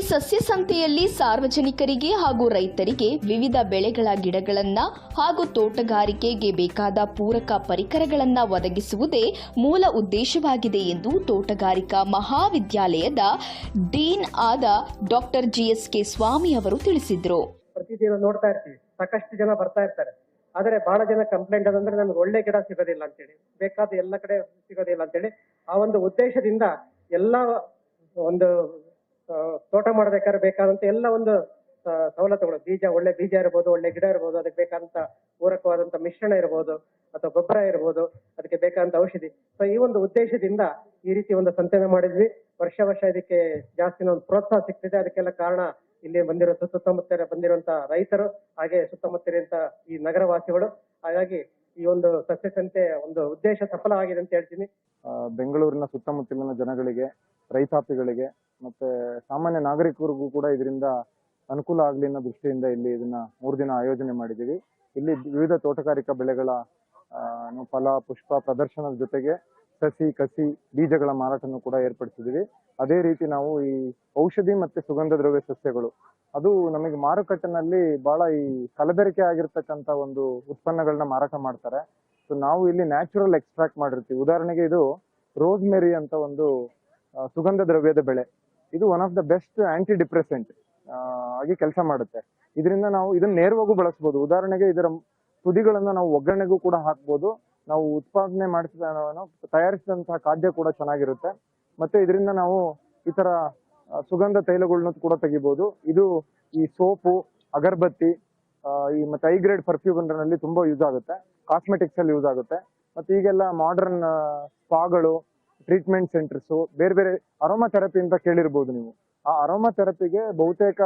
ಸಸ್ಯ ಸಂತೆಯಲ್ಲಿ ಸಾರ್ವಜನಿಕರಿಗೆ ಹಾಗೂ ರೈತರಿಗೆ ವಿವಿಧ ಬೆಳೆಗಳ ಗಿಡಗಳನ್ನ ಹಾಗೂ ತೋಟಗಾರಿಕೆಗೆ ಬೇಕಾದ ಪೂರಕ ಪರಿಕರಗಳನ್ನ ಒದಗಿಸುವುದೇ ಮೂಲ ಉದ್ದೇಶವಾಗಿದೆ ಎಂದು ತೋಟಗಾರಿಕಾ ಮಹಾವಿದ್ಯಾಲಯದ ಡೀನ್ ಆದ ಡಾಕ್ಟರ್ ಜಿಎಸ್ ಕೆ ಸ್ವಾಮಿ ಅವರು ತಿಳಿಸಿದರು. ಪ್ರತಿದಿನ ನೋಡ್ತಾ ಇರ್ತೀವಿ. ಸಾಕಷ್ಟು ಜನ ಬರ್ತಾ ಇರ್ತಾರೆ. ಆದರೆ ಬಹಳ ಜನ ಕಂಪ್ಲೇಂಟ್ ಅದಂದ್ರೆ ನಮ್ಗೆ ಒಳ್ಳೆ ಗಿಡ ಸಿಗೋದಿಲ್ಲ ಅಂತೇಳಿ. ಬೇಕಾದ ಎಲ್ಲ ಕಡೆ ಸಿಗೋದಿಲ್ಲ ಅಂತೇಳಿ. ಆ ಒಂದು ಉದ್ದೇಶದಿಂದ ಎಲ್ಲ ಒಂದು ತೋಟ ಮಾಡ್ಬೇಕಾದ್ರೆ ಬೇಕಾದಂತ ಎಲ್ಲ ಒಂದು ಸವಲತ್ತುಗಳು. ಬೀಜ ಒಳ್ಳೆ ಬೀಜ ಇರ್ಬೋದು, ಒಳ್ಳೆ ಗಿಡ ಇರ್ಬೋದು, ಅದಕ್ಕೆ ಬೇಕಾದಂತ ಪೂರಕವಾದಂತ ಮಿಶ್ರಣ ಇರ್ಬೋದು, ಅಥವಾ ಗೊಬ್ಬರ ಇರ್ಬೋದು, ಅದಕ್ಕೆ ಬೇಕಾದಂತ ಔಷಧಿ. ಸೊ ಈ ಒಂದು ಉದ್ದೇಶದಿಂದ ಈ ರೀತಿ ಒಂದು ಸಂತೆಯನ್ನು ಮಾಡಿದ್ವಿ. ವರ್ಷ ವರ್ಷ ಇದಕ್ಕೆ ಜಾಸ್ತಿ ಒಂದು ಪ್ರೋತ್ಸಾಹ ಸಿಗ್ತಿದೆ. ಅದಕ್ಕೆಲ್ಲ ಕಾರಣ ಇಲ್ಲಿ ಬಂದಿರೋ ಸುತ್ತಮುತ್ತ ಬಂದಿರುವಂತ ರೈತರು, ಹಾಗೆ ಸುತ್ತಮುತ್ತಲಿನಂತ ಈ ನಗರವಾಸಿಗಳು. ಹಾಗಾಗಿ ಈ ಒಂದು ಸಸ್ಯ ಸಂತೆ ಒಂದು ಉದ್ದೇಶ ಸಫಲ ಆಗಿದೆ ಅಂತ ಹೇಳ್ತೀನಿ. ಬೆಂಗಳೂರಿನ ಸುತ್ತಮುತ್ತಲಿನ ಜನಗಳಿಗೆ, ರೈತಾಪಿಗಳಿಗೆ ಮತ್ತೆ ಸಾಮಾನ್ಯ ನಾಗರಿಕರಿಗೂ ಕೂಡ ಇದರಿಂದ ಅನುಕೂಲ ಆಗಲಿ ಅನ್ನೋ ದೃಷ್ಟಿಯಿಂದ ಇಲ್ಲಿ ಇದನ್ನ ಮೂರು ದಿನ ಆಯೋಜನೆ ಮಾಡಿದ್ದೀವಿ. ಇಲ್ಲಿ ವಿವಿಧ ತೋಟಗಾರಿಕಾ ಬೆಳೆಗಳ ಫಲ, ಪುಷ್ಪ ಪ್ರದರ್ಶನದ ಜೊತೆಗೆ ಸಸಿ, ಕಸಿ, ಬೀಜಗಳ ಮಾರಾಟವನ್ನು ಕೂಡ ಏರ್ಪಡಿಸಿದ್ದೀವಿ. ಅದೇ ರೀತಿ ನಾವು ಈ ಔಷಧಿ ಮತ್ತೆ ಸುಗಂಧ ದ್ರವ್ಯ ಸಸ್ಯಗಳು, ಅದು ನಮಗೆ ಮಾರುಕಟ್ಟೆನಲ್ಲಿ ಬಹಳ ಈ ಕಲಬೆರಕೆ ಆಗಿರ್ತಕ್ಕಂಥ ಒಂದು ಉತ್ಪನ್ನಗಳನ್ನ ಮಾರಾಟ ಮಾಡ್ತಾರೆ. ಸೊ ನಾವು ಇಲ್ಲಿ ನ್ಯಾಚುರಲ್ ಎಕ್ಸ್ಟ್ರಾಕ್ಟ್ ಮಾಡಿರ್ತೀವಿ. ಉದಾಹರಣೆಗೆ ಇದು ರೋಸ್ಮೆರಿ ಅಂತ ಒಂದು ಸುಗಂಧ ದ್ರವ್ಯದ ಬೆಳೆ. ಇದು one of the best anti depressant ಆಗಿ ಕೆಲಸ ಮಾಡುತ್ತೆ. ಇದರಿಂದ ನಾವು ಇದನ್ನ ನೇರವಾಗೂ ಬಳಸಬಹುದು ಉದಾಹರಣೆಗೆ ಇದರ ತುದಿಗಳನ್ನ ನಾವು ಒಗ್ಗರಣೆಗೂ ಕೂಡ ಹಾಕ್ಬೋದು. ನಾವು ಉತ್ಪಾದನೆ ಮಾಡಿಸಿದ ತಯಾರಿಸಿದಂತಹ ಖಾದ್ಯ ಕೂಡ ಚೆನ್ನಾಗಿರುತ್ತೆ. ಮತ್ತೆ ಇದರಿಂದ ನಾವು ಈ ತರ ಸುಗಂಧ ತೈಲಗಳನ್ನ ಕೂಡ ತೆಗಿಬಹುದು ಇದು ಈ ಸೋಪು, ಅಗರಬತ್ತಿ ಈ ಮತ್ತೆ ಐ ಗ್ರೇಡ್ ಪರ್ಫ್ಯೂಮ್ನಲ್ಲಿ ತುಂಬಾ ಯೂಸ್ ಆಗುತ್ತೆ. ಕಾಸ್ಮೆಟಿಕ್ಸ್ ಅಲ್ಲಿ ಯೂಸ್ ಆಗುತ್ತೆ. ಮತ್ತೆ ಈಗೆಲ್ಲ ಮಾಡರ್ನ್ ಸ್ಪಾಗಳು ಟ್ರೀಟ್ಮೆಂಟ್ ಸೆಂಟರ್ಸ್ ಬೇರೆ ಬೇರೆ ಅರೋಮಾ ಥೆರಪಿ ಅಂತ ಕೇಳಿರ್ಬೋದು ನೀವು. ಆ ಅರೋಮಾ ಥೆರಪಿಗೆ ಬಹುತೇಕ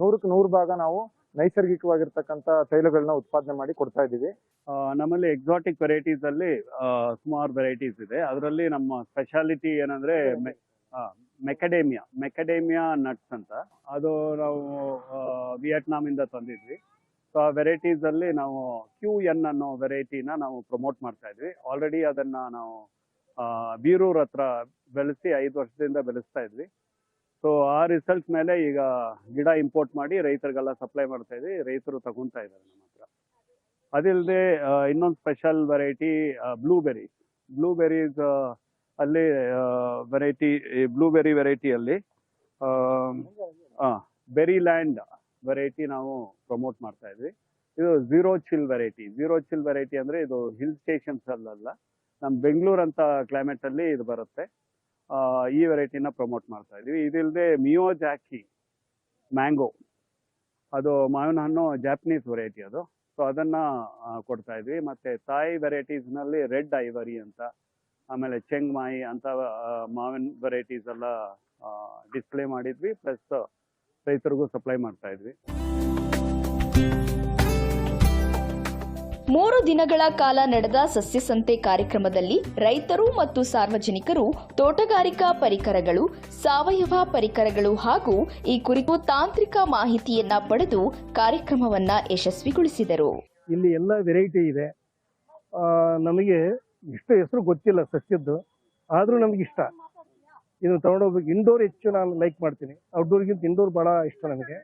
ನೂರಕ್ಕೆ ನೂರು ಭಾಗ ನಾವು ನೈಸರ್ಗಿಕವಾಗಿರ್ತಕ್ಕಂಥ ತೈಲಗಳನ್ನ ಉತ್ಪಾದನೆ ಮಾಡಿ ಕೊಡ್ತಾ ಇದ್ದೀವಿ. ನಮ್ಮಲ್ಲಿ ಎಕ್ಸಾಟಿಕ್ ವೆರೈಟೀಸ್ ಅಲ್ಲಿ ಸುಮಾರು ವೆರೈಟೀಸ್ ಇದೆ. ಅದರಲ್ಲಿ ನಮ್ಮ ಸ್ಪೆಷಾಲಿಟಿ ಏನಂದ್ರೆ ಮೆಕಡೇಮಿಯಾ ಮೆಕಡೇಮಿಯಾ ನಟ್ಸ್ ಅಂತ. ಅದು ನಾವು ವಿಯೆಟ್ನಾಮ್ ಇಂದ ತಂದಿದ್ವಿ. ಸೊ ಆ ವೆರೈಟೀಸ್ ಅಲ್ಲಿ ನಾವು ಕ್ಯೂ ಎನ್ ಅನ್ನೋ ವೆರೈಟಿನ ನಾವು ಪ್ರಮೋಟ್ ಮಾಡ್ತಾ ಇದ್ವಿ. ಆಲ್ರೆಡಿ ಅದನ್ನ ನಾವು ಬೀರೂರ್ ಹತ್ರ ಬೆಳೆಸಿ ಐದು ವರ್ಷದಿಂದ ಬೆಳೆಸ್ತಾ ಇದ್ವಿ. ಸೊ ಆ ರಿಸಲ್ಟ್ ಮೇಲೆ ಈಗ ಗಿಡ ಇಂಪೋರ್ಟ್ ಮಾಡಿ ರೈತರಿಗೆಲ್ಲ ಸಪ್ಲೈ ಮಾಡ್ತಾ ಇದ್ವಿ. ರೈತರು ತಗೊಂತಾ ಇದ್ದಾರೆ ನಮ್ಮ ಹತ್ರ. ಅದಿಲ್ಲದೆ ಇನ್ನೊಂದು ಸ್ಪೆಷಲ್ ವೆರೈಟಿ ಬ್ಲೂಬೆರಿ ಬ್ಲೂಬೆರೀಸ್ ಅಲ್ಲಿ ವೆರೈಟಿ ಬ್ಲೂಬೆರಿ ವೆರೈಟಿಯಲ್ಲಿ ಬೆರಿ ಲ್ಯಾಂಡ್ ವೆರೈಟಿ ನಾವು ಪ್ರಮೋಟ್ ಮಾಡ್ತಾ ಇದ್ವಿ. ಇದು zero chill variety zero chill variety ಅಂದ್ರೆ ಇದು ಹಿಲ್ ಸ್ಟೇಷನ್ಸ್ ಅಲ್ಲಲ್ಲ. ನಮ್ಮ ಬೆಂಗಳೂರು ಅಂತ ಕ್ಲೈಮೇಟ್ ಅಲ್ಲಿ ಇದು ಬರುತ್ತೆ. ಈ ವೆರೈಟಿನ ಪ್ರಮೋಟ್ ಮಾಡ್ತಾ ಇದೀವಿ ಇದಿಲ್ಲದೆ ಮಿಯೋ ಜಾಕಿ ಮ್ಯಾಂಗೋ ಅದು ಮಾವಿನ ಹಣ್ಣು ಜಾಪನೀಸ್ ವೆರೈಟಿ ಅದು. ಸೊ ಅದನ್ನ ಕೊಡ್ತಾ ಇದ್ವಿ. ಮತ್ತೆ ತಾಯಿ ವೆರೈಟೀಸ್ನಲ್ಲಿ ರೆಡ್ ಐವರಿ ಅಂತ, ಆಮೇಲೆ ಚೆಂಗ್ ಮಾಯಿ ಅಂತ ಮಾವಿನ ವೆರೈಟೀಸ್ ಎಲ್ಲ ಡಿಸ್ಪ್ಲೇ ಮಾಡಿದ್ವಿ. ಪ್ಲಸ್ ರೈತರಿಗೂ ಸಪ್ಲೈ ಮಾಡ್ತಾ ಇದ್ವಿ. ಮೂರು ದಿನಗಳ ಕಾಲ ನಡೆದ ಸಸ್ಯ ಸಂತೆ ಕಾರ್ಯಕ್ರಮದಲ್ಲಿ ರೈತರು ಮತ್ತು ಸಾರ್ವಜನಿಕರು ತೋಟಗಾರಿಕಾ ಪರಿಕರಗಳು, ಸಾವಯವ ಪರಿಕರಗಳು ಹಾಗೂ ಈ ಕುರಿತು ತಾಂತ್ರಿಕ ಮಾಹಿತಿಯನ್ನ ಪಡೆದು ಕಾರ್ಯಕ್ರಮವನ್ನ ಯಶಸ್ವಿಗೊಳಿಸಿದರು. ಇಲ್ಲಿ ಎಲ್ಲ ವೆರೈಟಿ ಇದೆ. ನಮಗೆ ಇಷ್ಟು ಹೆಸರು ಗೊತ್ತಿಲ್ಲ ಸಸ್ಯದ್ದು. ಆದರೂ ನಮ್ಗೆ ಇಷ್ಟ. ಇದನ್ನು ತಗೊಂಡೋಗ್ಬೇಕು ಇಂಡೋರ್ ಹೆಚ್ಚು ನಾನು ಲೈಕ್ ಮಾಡ್ತೀನಿ. ಔಟ್ಡೋರ್ಗಿಂತ ಇಂಡೋರ್ ಬಹಳ ಇಷ್ಟ ನನಗೆ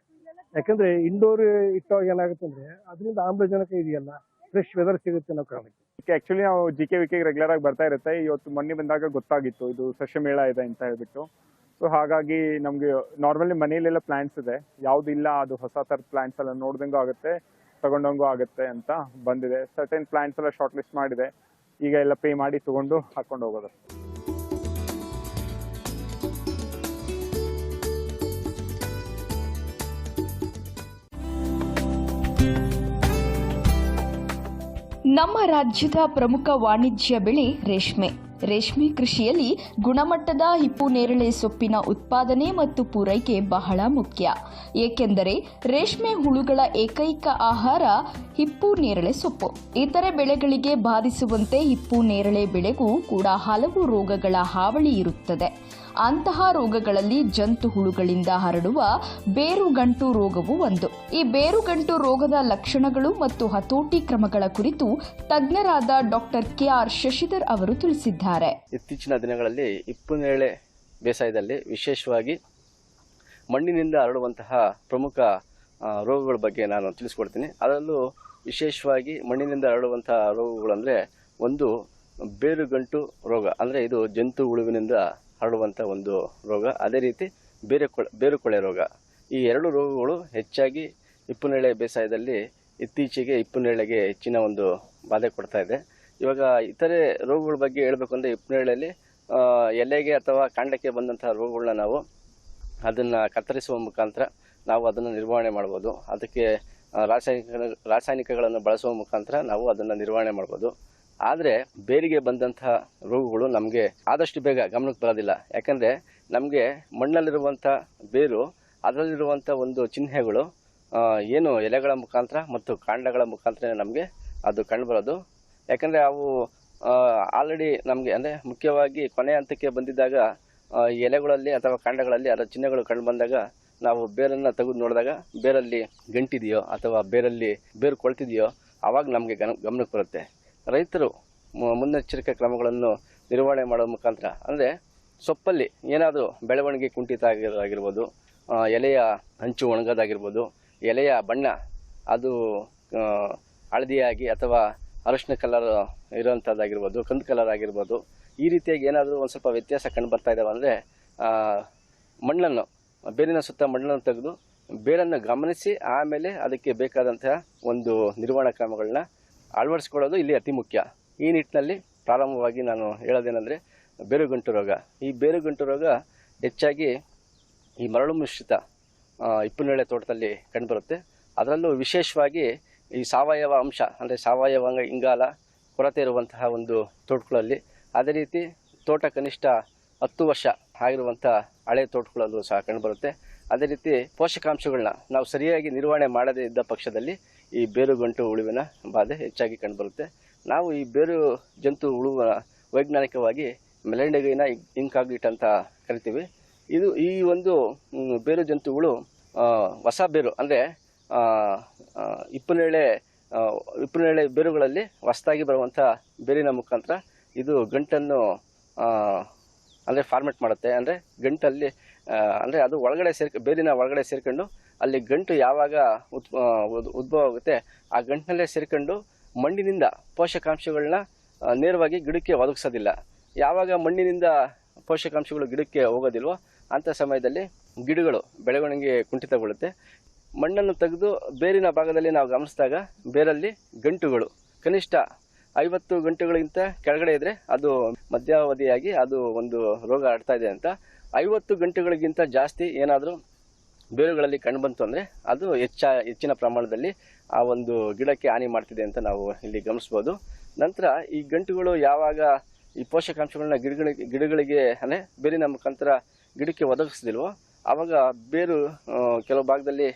ಯಾಕಂದ್ರೆ ಇಂಡೋರ್ ಇಟ್ಟವಾಗ ಏನಾಗುತ್ತೆ ಅಂದ್ರೆ, ಅದರಿಂದ ಆಮ್ಲಜನಕ ಇದೆಯಲ್ಲ ಫ್ರೆಶ್ ವೆದರ್ ಸಿಗುತ್ತೆ ಅನ್ನೋ ಕಾರಣಕ್ಕೆ. ಆಕ್ಚುಲಿ ನಾವು G K V K regular ಆಗಿ ಬರ್ತಾ ಇರುತ್ತೆ. ಇವತ್ತು ಮೊನ್ನೆ ಬಂದಾಗ ಗೊತ್ತಾಗಿತ್ತು. ಇದು ಸಸ್ಯ ಮೇಳ ಇದೆ ಅಂತ ಹೇಳ್ಬಿಟ್ಟು. ಸೊ ಹಾಗಾಗಿ ನಮಗೆ ನಾರ್ಮಲಿ ಮನೆಯಲ್ಲೆಲ್ಲ ಪ್ಲಾಂಟ್ಸ್ ಇದೆ. ಯಾವುದಿಲ್ಲ ಅದು ಹೊಸ ಥರದ ಪ್ಲಾಂಟ್ಸ್ ಎಲ್ಲ ನೋಡ್ದಂಗೂ ಆಗುತ್ತೆ, ತಗೊಂಡಂಗೂ ಆಗುತ್ತೆ ಅಂತ ಬಂದಿದೆ. ಸರ್ಟೆನ್ ಪ್ಲಾಂಟ್ಸ್ ಎಲ್ಲ ಶಾರ್ಟ್ ಲಿಸ್ಟ್ ಮಾಡಿದೆ. ಈಗ ಎಲ್ಲ ಪೇ ಮಾಡಿ ತಗೊಂಡು ಹಾಕೊಂಡು ಹೋಗೋದು ನಮ್ಮ ರಾಜ್ಯದ ಪ್ರಮುಖ ವಾಣಿಜ್ಯ ಬೆಳೆ ರೇಷ್ಮೆ. ರೇಷ್ಮೆ ಕೃಷಿಯಲ್ಲಿ ಗುಣಮಟ್ಟದ ಹಿಪ್ಪು ನೇರಳೆ ಸೊಪ್ಪಿನ ಉತ್ಪಾದನೆ ಮತ್ತು ಪೂರೈಕೆ ಬಹಳ ಮುಖ್ಯ. ಏಕೆಂದರೆ ರೇಷ್ಮೆ ಹುಳುಗಳ ಏಕೈಕ ಆಹಾರ ಹಿಪ್ಪು ನೇರಳೆ ಸೊಪ್ಪು. ಇತರೆ ಬೆಳೆಗಳಿಗೆ ಬಾಧಿಸುವಂತೆ ಹಿಪ್ಪು ನೇರಳೆ ಬೆಳೆಗೂ ಕೂಡ ಹಲವು ರೋಗಗಳ ಹಾವಳಿ ಇರುತ್ತದೆ. ಅಂತಹ ರೋಗಗಳಲ್ಲಿ ಜಂತು ಹುಳುಗಳಿಂದ ಹರಡುವ ಬೇರುಗಂಟು ರೋಗವು ಒಂದು. ಈ ಬೇರುಗಂಟು ರೋಗದ ಲಕ್ಷಣಗಳು ಮತ್ತು ಹತೋಟಿ ಕ್ರಮಗಳ ಕುರಿತು ತಜ್ಞರಾದ ಡಾಕ್ಟರ್ ಕೆ ಆರ್ ಶಶಿಧರ್ ಅವರು ತಿಳಿಸಿದ್ದಾರೆ. ಇತ್ತೀಚಿನ ದಿನಗಳಲ್ಲಿ ಇಪ್ಪನೇಳೆ ಬೇಸಾಯದಲ್ಲಿ ವಿಶೇಷವಾಗಿ ಮಣ್ಣಿನಿಂದ ಹರಡುವಂತಹ ಪ್ರಮುಖ ರೋಗಗಳ ಬಗ್ಗೆ ನಾನು ತಿಳಿಸ್ಕೊಡ್ತೀನಿ. ಅದರಲ್ಲೂ ವಿಶೇಷವಾಗಿ ಮಣ್ಣಿನಿಂದ ಹರಡುವಂತಹ ರೋಗಗಳಂದ್ರೆ ಒಂದು ಬೇರುಗಂಟು ರೋಗ. ಅಂದರೆ ಇದು ಜಂತು ಹುಳುವಿನಿಂದ ಹರಡುವಂಥ ಒಂದು ರೋಗ. ಅದೇ ರೀತಿ ಬೇರೆ ಕೊಳೆ ಬೇರುಕೊಳೆ ರೋಗ. ಈ ಎರಡು ರೋಗಗಳು ಹೆಚ್ಚಾಗಿ ಹಿಪ್ಪುನೇಳೆ ಬೇಸಾಯದಲ್ಲಿ ಇತ್ತೀಚೆಗೆ ಹಿಪ್ಪುನೇಳೆಗೆ ಹೆಚ್ಚಿನ ಒಂದು ಬಾಧೆ ಕೊಡ್ತಾ ಇದೆ. ಇವಾಗ ಇತರೆ ರೋಗಗಳ ಬಗ್ಗೆ ಹೇಳಬೇಕು ಅಂದರೆ ಹಿಪ್ಪುನೇಳೆಯಲ್ಲಿ ಎಲೆಗೆ ಅಥವಾ ಕಾಂಡಕ್ಕೆ ಬಂದಂಥ ರೋಗಗಳನ್ನ ನಾವು ಅದನ್ನು ಕತ್ತರಿಸುವ ಮುಖಾಂತರ ನಾವು ಅದನ್ನು ನಿರ್ವಹಣೆ ಮಾಡ್ಬೋದು. ಅದಕ್ಕೆ ರಾಸಾಯನಿಕ, ರಾಸಾಯನಿಕಗಳನ್ನು ಬಳಸುವ ಮುಖಾಂತರ ನಾವು ಅದನ್ನು ನಿರ್ವಹಣೆ ಮಾಡ್ಬೋದು. ಆದರೆ ಬೇರಿಗೆ ಬಂದಂತಹ ರೋಗಗಳು ನಮಗೆ ಆದಷ್ಟು ಬೇಗ ಗಮನಕ್ಕೆ ಬರೋದಿಲ್ಲ. ಯಾಕಂದರೆ ನಮಗೆ ಮಣ್ಣಲ್ಲಿರುವಂಥ ಬೇರು ಅದರಲ್ಲಿರುವಂಥ ಒಂದು ಚಿಹ್ನೆಗಳು ಏನು ಎಲೆಗಳ ಮುಖಾಂತರ ಮತ್ತು ಕಾಂಡಗಳ ಮುಖಾಂತರ ನಮಗೆ ಅದು ಕಂಡುಬರೋದು ಯಾಕಂದರೆ ಅವು ಆಲ್ರೆಡಿ ನಮಗೆ ಅಂದರೆ ಮುಖ್ಯವಾಗಿ ಕೊನೆ ಹಂತಕ್ಕೆ ಬಂದಿದ್ದಾಗ ಎಲೆಗಳಲ್ಲಿ ಅಥವಾ ಕಾಂಡಗಳಲ್ಲಿ ಅದರ ಚಿಹ್ನೆಗಳು ಕಂಡು ಬಂದಾಗ ನಾವು ಬೇರನ್ನು ತೆಗೆದು ನೋಡಿದಾಗ ಬೇರಲ್ಲಿ ಗಂಟಿದೆಯೋ ಅಥವಾ ಬೇರಲ್ಲಿ ಬೇರು ಕೊಳ್ತಿದೆಯೋ ಆವಾಗ ನಮಗೆ ಗಮನಕ್ಕೆ ಬರುತ್ತೆ. ರೈತರು ಮುನ್ನೆಚ್ಚರಿಕೆ ಕ್ರಮಗಳನ್ನು ನಿರ್ವಹಣೆ ಮಾಡೋ ಮುಖಾಂತರ, ಅಂದರೆ ಸೊಪ್ಪಲ್ಲಿ ಏನಾದರೂ ಬೆಳವಣಿಗೆ ಕುಂಠಿತ ಆಗಿರೋದಾಗಿರ್ಬೋದು ಎಲೆಯ ಹಂಚು ಒಣಗೋದಾಗಿರ್ಬೋದು, ಎಲೆಯ ಬಣ್ಣ ಅದು ಹಳದಿಯಾಗಿ ಅಥವಾ ಅರಶಿನ ಕಲರ್ ಇರೋವಂಥದ್ದಾಗಿರ್ಬೋದು ಕಂದು ಕಲರ್ ಆಗಿರ್ಬೋದು, ಈ ರೀತಿಯಾಗಿ ಏನಾದರೂ ಒಂದು ಸ್ವಲ್ಪ ವ್ಯತ್ಯಾಸ ಕಂಡು ಬರ್ತಾ ಇದ್ದಾವೆ ಅಂದರೆ ಮಣ್ಣನ್ನು, ಬೇರಿನ ಸುತ್ತ ಮಣ್ಣನ್ನು ತೆಗೆದು ಬೇರನ್ನು ಗಮನಿಸಿ ಆಮೇಲೆ ಅದಕ್ಕೆ ಬೇಕಾದಂತಹ ಒಂದು ನಿರ್ವಹಣಾ ಕ್ರಮಗಳನ್ನ ಅಳವಡಿಸ್ಕೊಳ್ಳೋದು ಇಲ್ಲಿ ಅತಿ ಮುಖ್ಯ. ಈ ನಿಟ್ಟಿನಲ್ಲಿ ಪ್ರಾರಂಭವಾಗಿ ನಾನು ಹೇಳೋದೇನೆಂದರೆ ಬೇರುಗಂಟು ರೋಗ. ಈ ಬೇರುಗಂಟು ರೋಗ ಹೆಚ್ಚಾಗಿ ಈ ಮರಳು ಮಿಶ್ರಿತ ಆ, ತೋಟದಲ್ಲಿ ಕಂಡುಬರುತ್ತೆ. ಅದರಲ್ಲೂ ವಿಶೇಷವಾಗಿ ಈ ಸಾವಯವ ಅಂಶ ಅಂದರೆ ಸಾವಯವ ಇಂಗಾಲ ಕೊರತೆ ಇರುವಂತಹ ಒಂದು ತೋಟಗಳಲ್ಲಿ ಅದೇ ರೀತಿ ತೋಟ ಕನಿಷ್ಠ ಹತ್ತು ವರ್ಷ ಆಗಿರುವಂಥ ಹಳೆ ತೋಟಗಳಲ್ಲೂ ಸಹ ಕಂಡುಬರುತ್ತೆ. ಅದೇ ರೀತಿ ಪೋಷಕಾಂಶಗಳನ್ನ ನಾವು ಸರಿಯಾಗಿ ನಿರ್ವಹಣೆ ಮಾಡದೇ ಇದ್ದ ಪಕ್ಷದಲ್ಲಿ ಈ ಬೇರು ಗಂಟು ಉಳುವಿನ ಬಾಧೆ ಹೆಚ್ಚಾಗಿ ಕಂಡುಬರುತ್ತೆ. ನಾವು ಈ ಬೇರು ಜಂತು ಉಳುವ ವೈಜ್ಞಾನಿಕವಾಗಿ ಮೆಲೆಂಡಗೈನ ಇಂಕಾಗ್ಲಿಟ್ ಅಂತ ಕರಿತೀವಿ. ಇದು ಈ ಒಂದು ಬೇರು ಜಂತುಗಳು ಹೊಸ ಬೇರು ಅಂದರೆ ಇಪ್ಪನೇಳೆ ಇಪ್ಪನೇಳೆ ಬೇರುಗಳಲ್ಲಿ ಹೊಸದಾಗಿ ಬರುವಂಥ ಬೇರಿನ ಮುಖಾಂತರ ಇದು ಗಂಟನ್ನು ಅಂದರೆ ಫಾರ್ಮೆಟ್ ಮಾಡುತ್ತೆ. ಅಂದರೆ ಗಂಟಲ್ಲಿ ಅಂದರೆ ಅದು ಒಳಗಡೆ ಸೇರ್ಕ, ಬೇರಿನ ಒಳಗಡೆ ಸೇರ್ಕೊಂಡು ಅಲ್ಲಿ ಗಂಟು ಯಾವಾಗ ಉದ್ಭವ ಆಗುತ್ತೆ, ಆ ಗಂಟಿನಲ್ಲೇ ಸೇರ್ಕೊಂಡು ಮಣ್ಣಿನಿಂದ ಪೋಷಕಾಂಶಗಳನ್ನ ನೇರವಾಗಿ ಗಿಡಕ್ಕೆ ಒದಗಿಸೋದಿಲ್ಲ. ಯಾವಾಗ ಮಣ್ಣಿನಿಂದ ಪೋಷಕಾಂಶಗಳು ಗಿಡಕ್ಕೆ ಹೋಗೋದಿಲ್ವೋ ಅಂಥ ಸಮಯದಲ್ಲಿ ಗಿಡಗಳು ಬೆಳವಣಿಗೆ ಕುಂಠಿತಗೊಳ್ಳುತ್ತೆ. ಮಣ್ಣನ್ನು ತೆಗೆದು ಬೇರಿನ ಭಾಗದಲ್ಲಿ ನಾವು ಗಮನಿಸಿದಾಗ ಬೇರಲ್ಲಿ ಗಂಟುಗಳು, ಕನಿಷ್ಠ ಐವತ್ತು ಗಂಟುಗಳಿಗಿಂತ ಕೆಳಗಡೆ ಇದ್ದರೆ ಅದು ಮಧ್ಯಾವಧಿಯಾಗಿ ಅದು ಒಂದು ರೋಗ ಆಡ್ತಾ ಇದೆ ಅಂತ. ಐವತ್ತು ಗಂಟುಗಳಿಗಿಂತ ಜಾಸ್ತಿ ಏನಾದರೂ ಬೇರುಗಳಲ್ಲಿ ಕಂಡುಬಂತು ಅಂದರೆ ಅದು ಹೆಚ್ಚ ಹೆಚ್ಚಿನ ಪ್ರಮಾಣದಲ್ಲಿ ಆ ಒಂದು ಗಿಡಕ್ಕೆ ಹಾನಿ ಮಾಡ್ತಿದೆ ಅಂತ ನಾವು ಇಲ್ಲಿ ಗಮನಿಸ್ಬೋದು. ನಂತರ ಈ ಗಂಟುಗಳು ಯಾವಾಗ ಈ ಪೋಷಕಾಂಶಗಳನ್ನ ಗಿಡಗಳಿಗೆ ಗಿಡಗಳಿಗೆ, ಅಂದರೆ ಬೇರಿನ ಮುಖಾಂತರ ಗಿಡಕ್ಕೆ ಒದಗಿಸ್ದಿಲ್ವೋ ಆವಾಗ ಬೇರು ಕೆಲವು ಭಾಗದಲ್ಲಿ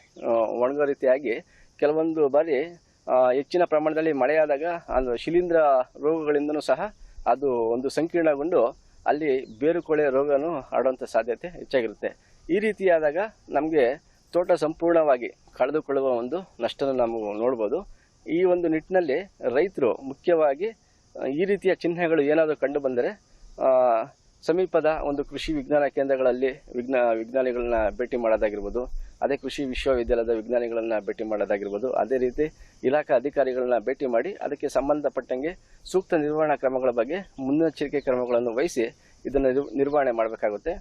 ಒಣಗೋ ರೀತಿಯಾಗಿ ಕೆಲವೊಂದು ಬಾರಿ ಹೆಚ್ಚಿನ ಪ್ರಮಾಣದಲ್ಲಿ ಮಳೆಯಾದಾಗ ಅದು ಶಿಲೀಂಧ್ರ ರೋಗಗಳಿಂದನೂ ಸಹ ಅದು ಒಂದು ಸಂಕೀರ್ಣಗೊಂಡು ಅಲ್ಲಿ ಬೇರು ಕೊಳೆ ರೋಗನೂ ಹರಡುವಂಥ ಸಾಧ್ಯತೆ ಹೆಚ್ಚಾಗಿರುತ್ತೆ. ಈ ರೀತಿಯಾದಾಗ ನಮಗೆ ತೋಟ ಸಂಪೂರ್ಣವಾಗಿ ಕಳೆದುಕೊಳ್ಳುವ ಒಂದು ನಷ್ಟನ ನಾವು ನೋಡ್ಬೋದು. ಈ ಒಂದು ನಿಟ್ಟಿನಲ್ಲಿ ರೈತರು ಮುಖ್ಯವಾಗಿ ಈ ರೀತಿಯ ಚಿಹ್ನೆಗಳು ಏನಾದರೂ ಕಂಡು ಬಂದರೆ ಸಮೀಪದ ಒಂದು ಕೃಷಿ ವಿಜ್ಞಾನ ಕೇಂದ್ರಗಳಲ್ಲಿ ವಿಜ್ಞಾ, ವಿಜ್ಞಾನಿಗಳನ್ನ ಭೇಟಿ ಮಾಡೋದಾಗಿರ್ಬೋದು, ಅದೇ ಕೃಷಿ ವಿಶ್ವವಿದ್ಯಾಲಯದ ವಿಜ್ಞಾನಿಗಳನ್ನ ಭೇಟಿ ಮಾಡೋದಾಗಿರ್ಬೋದು, ಅದೇ ರೀತಿ ಇಲಾಖಾ ಅಧಿಕಾರಿಗಳನ್ನ ಭೇಟಿ ಮಾಡಿ ಅದಕ್ಕೆ ಸಂಬಂಧಪಟ್ಟಂಗೆ ಸೂಕ್ತ ನಿರ್ವಹಣಾ ಕ್ರಮಗಳ ಬಗ್ಗೆ ಮುನ್ನೆಚ್ಚರಿಕೆ ಕ್ರಮಗಳನ್ನು ವಹಿಸಿ ಇದನ್ನು ನಿರ್- ನಿರ್ವಹಣೆ ಮಾಡಬೇಕಾಗುತ್ತೆ.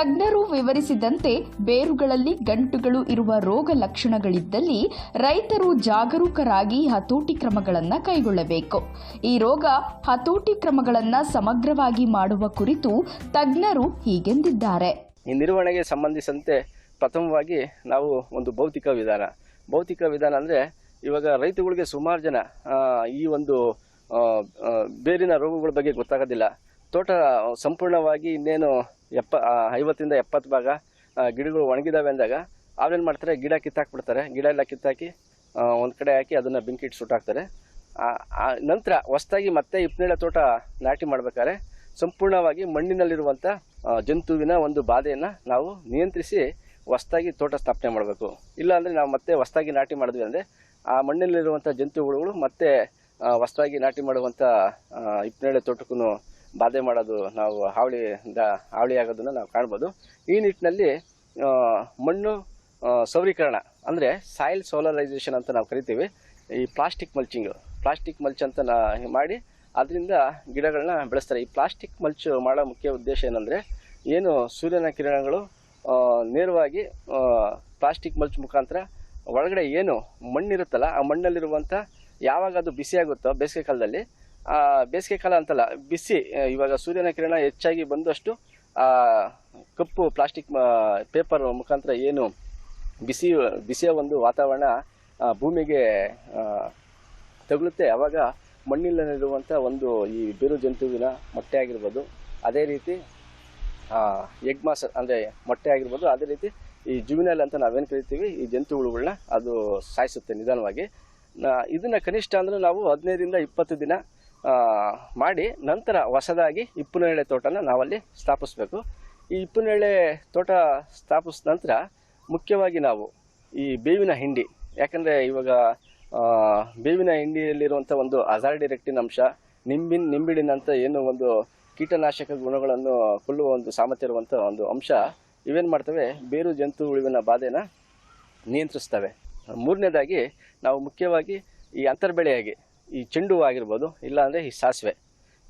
ತಜ್ಞರು ವಿವರಿಸಿದಂತೆ ಬೇರುಗಳಲ್ಲಿ ಗಂಟುಗಳು ಇರುವ ರೋಗ ಲಕ್ಷಣಗಳಿದ್ದಲ್ಲಿ ರೈತರು ಜಾಗರೂಕರಾಗಿ ಹತೋಟಿ ಕ್ರಮಗಳನ್ನು ಕೈಗೊಳ್ಳಬೇಕು. ಈ ರೋಗ ಹತೋಟಿ ಕ್ರಮಗಳನ್ನು ಸಮಗ್ರವಾಗಿ ಮಾಡುವ ಕುರಿತು ತಜ್ಞರು ಹೀಗೆಂದಿದ್ದಾರೆ. ಈ ನಿರ್ವಹಣೆಗೆ ಸಂಬಂಧಿಸಿದಂತೆ ಪ್ರಥಮವಾಗಿ ನಾವು ಒಂದು ಭೌತಿಕ ವಿಧಾನ. ಭೌತಿಕ ವಿಧಾನ ಅಂದರೆ ಇವಾಗ ರೈತಗಳಿಗೆ ಸುಮಾರು ಜನ ಈ ಒಂದು ಬೇರಿನ ರೋಗಗಳ ಬಗ್ಗೆ ಗೊತ್ತಾಗೋದಿಲ್ಲ. ತೋಟ ಸಂಪೂರ್ಣವಾಗಿ ಇನ್ನೇನು ಎಪ್ಪ ಐವತ್ತರಿಂದ ಎಪ್ಪತ್ತು ಭಾಗ ಗಿಡಗಳು ಒಣಗಿದಾವೆ ಅಂದಾಗ ಅವ್ರೇನು ಮಾಡ್ತಾರೆ, ಗಿಡ ಕಿತ್ತಾಕ್ಬಿಡ್ತಾರೆ. ಗಿಡ ಎಲ್ಲ ಕಿತ್ತಾಕಿ ಒಂದು ಕಡೆ ಹಾಕಿ ಅದನ್ನು ಬೆಂಕಿ ಇಟ್ಟು ಸುಟ್ಟಾಕ್ತಾರೆ. ನಂತರ ಹೊಸ್ದಾಗಿ ಮತ್ತೆ ಇಪ್ಪನೇಳೆ ತೋಟ ನಾಟಿ ಮಾಡಬೇಕಾದ್ರೆ, ಸಂಪೂರ್ಣವಾಗಿ ಮಣ್ಣಿನಲ್ಲಿರುವಂಥ ಜಂತುವಿನ ಒಂದು ಬಾಧೆಯನ್ನು ನಾವು ನಿಯಂತ್ರಿಸಿ ಹೊಸ್ದಾಗಿ ತೋಟ ಸ್ಥಾಪನೆ ಮಾಡಬೇಕು. ಇಲ್ಲಾಂದರೆ ನಾವು ಮತ್ತೆ ಹೊಸ್ದಾಗಿ ನಾಟಿ ಮಾಡಿದ್ವಿ ಅಂದರೆ, ಆ ಮಣ್ಣಿನಲ್ಲಿರುವಂಥ ಜಂತುಹುಳುಗಳು ಮತ್ತೆ ಹೊಸ್ದಾಗಿ ನಾಟಿ ಮಾಡುವಂಥ ಇಪ್ಪನೇಳೆ ತೋಟಕ್ಕೂ ಬಾಧೆ ಮಾಡೋದು ನಾವು ಹಾವಳಿಯಿಂದ ಹಾವಳಿ ಆಗೋದನ್ನು ನಾವು ಕಾಣ್ಬೋದು. ಈ ನಿಟ್ಟಿನಲ್ಲಿ ಮಣ್ಣು ಸೌರೀಕರಣ ಅಂದರೆ ಸಾಯಿಲ್ ಸೋಲರೈಸೇಷನ್ ಅಂತ ನಾವು ಕರಿತೀವಿ. ಈ ಪ್ಲಾಸ್ಟಿಕ್ ಮಲ್ಚಿಂಗು ಪ್ಲಾಸ್ಟಿಕ್ ಮಲ್ಚ್ ಅಂತ ಮಾಡಿ ಅದರಿಂದ ಗಿಡಗಳನ್ನ ಬೆಳೆಸ್ತಾರೆ. ಈ ಪ್ಲಾಸ್ಟಿಕ್ ಮಲ್ಚ್ ಮಾಡೋ ಮುಖ್ಯ ಉದ್ದೇಶ ಏನಂದರೆ ಏನು ಸೂರ್ಯನ ಕಿರಣಗಳು ನೇರವಾಗಿ ಪ್ಲಾಸ್ಟಿಕ್ ಮಲ್ಚ್ ಮುಖಾಂತರ ಒಳಗಡೆ ಏನು ಮಣ್ಣಿರುತ್ತಲ್ಲ, ಆ ಮಣ್ಣಲ್ಲಿರುವಂಥ ಯಾವಾಗ ಅದು ಬಿಸಿಯಾಗುತ್ತೋ, ಬೇಸಿಗೆ ಕಾಲದಲ್ಲಿ ಬೇಸಿಗೆ ಕಾಲ ಅಂತಲ್ಲ, ಬಿಸಿ ಇವಾಗ ಸೂರ್ಯನ ಕಿರಣ ಹೆಚ್ಚಾಗಿ ಬಂದಷ್ಟು, ಆ, ಕಪ್ಪು ಪ್ಲಾಸ್ಟಿಕ್ ಪೇಪರ್ ಮುಖಾಂತರ ಏನು ಬಿಸಿ, ಬಿಸಿಯ ಒಂದು ವಾತಾವರಣ ಭೂಮಿಗೆ ತಗುಲುತ್ತೆ. ಆವಾಗ ಮಣ್ಣಿನಲ್ಲಿರುವಂಥ ಒಂದು ಈ ಬೇರು ಜಂತುವಿನ ಮೊಟ್ಟೆ ಆಗಿರ್ಬೋದು, ಅದೇ ರೀತಿ ಎಗ್ ಮಾಸ್ ಅಂದರೆ ಮೊಟ್ಟೆ ಆಗಿರ್ಬೋದು, ಅದೇ ರೀತಿ ಈ ಜುವಿನಲ್ ಅಂತ ನಾವೇನು ಕರಿತೀವಿ, ಈ ಜಂತು ಹುಳುಗಳನ್ನ ಅದು ಸಾಯಿಸುತ್ತೆ ನಿಧಾನವಾಗಿ. ಇದನ್ನು ಕನಿಷ್ಠ ಅಂದರೆ ನಾವು ಹದಿನೈದರಿಂದ ಇಪ್ಪತ್ತು ದಿನ ಮಾಡಿ ನಂತರ ಹೊಸದಾಗಿ ಇಪ್ಪನೇಳೆ ತೋಟನ ನಾವಲ್ಲಿ ಸ್ಥಾಪಿಸ್ಬೇಕು. ಈ ಇಪ್ಪನೇಳೆ ತೋಟ ಸ್ಥಾಪಿಸಿದ ನಂತರ ಮುಖ್ಯವಾಗಿ ನಾವು ಈ ಬೇವಿನ ಹಿಂಡಿ, ಯಾಕಂದರೆ ಇವಾಗ ಬೇವಿನ ಹಿಂಡಿಯಲ್ಲಿರುವಂಥ ಒಂದು ಅಜಾರ್ಡಿರೆಕ್ಟಿನ್ ಅಂಶ ನಿಂಬಿನ್, ನಿಂಬಿಡಿನಂಥ ಏನು ಒಂದು ಕೀಟನಾಶಕ ಗುಣಗಳನ್ನು ಕೊಲ್ಲುವ ಒಂದು ಸಾಮರ್ಥ್ಯ ಇರುವಂಥ ಒಂದು ಅಂಶ, ಇವೇನು ಮಾಡ್ತವೆ? ಬೇರು ಜಂತು ಉಳಿವಿನ ಬಾಧೆನ ನಿಯಂತ್ರಿಸ್ತವೆ. ಮೂರನೇದಾಗಿ ನಾವು ಮುಖ್ಯವಾಗಿ ಈ ಅಂತರ್ಬೆಳೆಯಾಗಿ ಈ ಚೆಂಡು ಆಗಿರ್ಬೋದು, ಇಲ್ಲಾಂದರೆ ಈ ಸಾಸಿವೆ.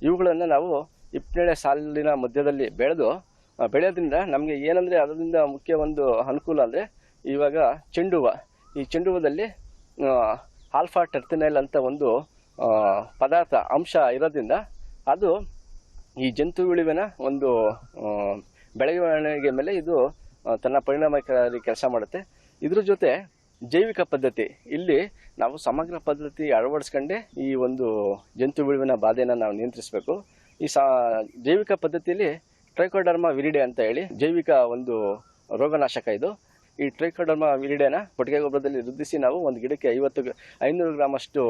ಇವುಗಳನ್ನು ನಾವು ಇಪ್ಪನೇಳೆ ಸಾಲಿನ ಮಧ್ಯದಲ್ಲಿ ಬೆಳೆದು ಬೆಳೆಯೋದ್ರಿಂದ ನಮಗೆ ಏನಂದರೆ ಅದರಿಂದ ಮುಖ್ಯ ಒಂದು ಅನುಕೂಲ ಅಂದರೆ ಇವಾಗ ಚೆಂಡು ಹೂವು. ಈ ಚೆಂಡು ಹೂವದಲ್ಲಿ ಆಲ್ಫಾ ಟರ್ತಿನೈಲ್ ಅಂತ ಒಂದು ಪದಾರ್ಥ ಅಂಶ ಇರೋದ್ರಿಂದ ಅದು ಈ ಜಂತು ಹುಳುವಿನ ಒಂದು ಬೆಳವಣಿಗೆ ಮೇಲೆ ಇದು ತನ್ನ ಪರಿಣಾಮಕಾರಿ ಕೆಲಸ ಮಾಡುತ್ತೆ. ಇದ್ರ ಜೊತೆ ಜೈವಿಕ ಪದ್ಧತಿ. ಇಲ್ಲಿ ನಾವು ಸಮಗ್ರ ಪದ್ಧತಿ ಅಳವಡಿಸ್ಕೊಂಡೆ ಈ ಒಂದು ಜಂತು ಹುಳುವಿನ ಬಾಧೆಯನ್ನು ನಾವು ನಿಯಂತ್ರಿಸಬೇಕು. ಈ ಸಾ, ಜೈವಿಕ ಪದ್ಧತಿಯಲ್ಲಿ ಟ್ರೈಕೋಡರ್ಮ ವಿರಿಡೆ ಅಂತ ಹೇಳಿ ಜೈವಿಕ ಒಂದು ರೋಗನಾಶಕ ಇದು. ಈ ಟ್ರೈಕೋಡರ್ಮ ವಿರಿಡೆನ ಕೊಟ್ಟಿಗೆ ಗೊಬ್ಬರದಲ್ಲಿ ವೃದ್ಧಿಸಿ ನಾವು ಒಂದು ಗಿಡಕ್ಕೆ ಐವತ್ತು ಐನೂರು ಗ್ರಾಮಷ್ಟು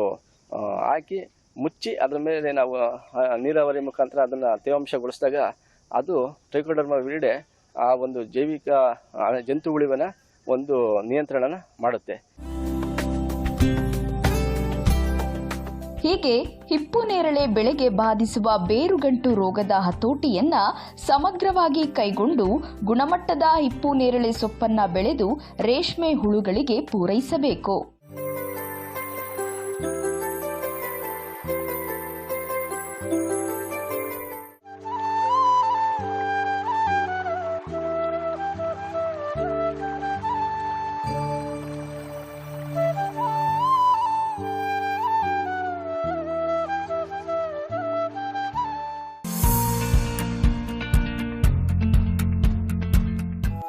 ಹಾಕಿ ಮುಚ್ಚಿ ಅದರ ಮೇಲೆ ನಾವು ನೀರಾವರಿ ಮುಖಾಂತರ ಅದನ್ನು ತೇವಾಂಶಗೊಳಿಸಿದಾಗ ಅದು ಟ್ರೈಕೋಡರ್ಮ ವಿರಿಡೆ ಆ ಒಂದು ಜೈವಿಕ ಜಂತು ಉಳಿವನ ಒಂದು ನಿಯಂತ್ರಣನ ಮಾಡುತ್ತೆ. ಹೀಗೆ ಹಿಪ್ಪುನೇರಳೆ ಬೆಳೆಗೆ ಬಾಧಿಸುವ ಬೇರುಗಂಟು ರೋಗದ ಹತೋಟಿಯನ್ನ ಸಮಗ್ರವಾಗಿ ಕೈಗೊಂಡು ಗುಣಮಟ್ಟದ ಹಿಪ್ಪುನೇರಳೆ ಸೊಪ್ಪನ್ನ ಬೆಳೆದು ರೇಷ್ಮೆ ಹುಳುಗಳಿಗೆ ಪೂರೈಸಬೇಕು.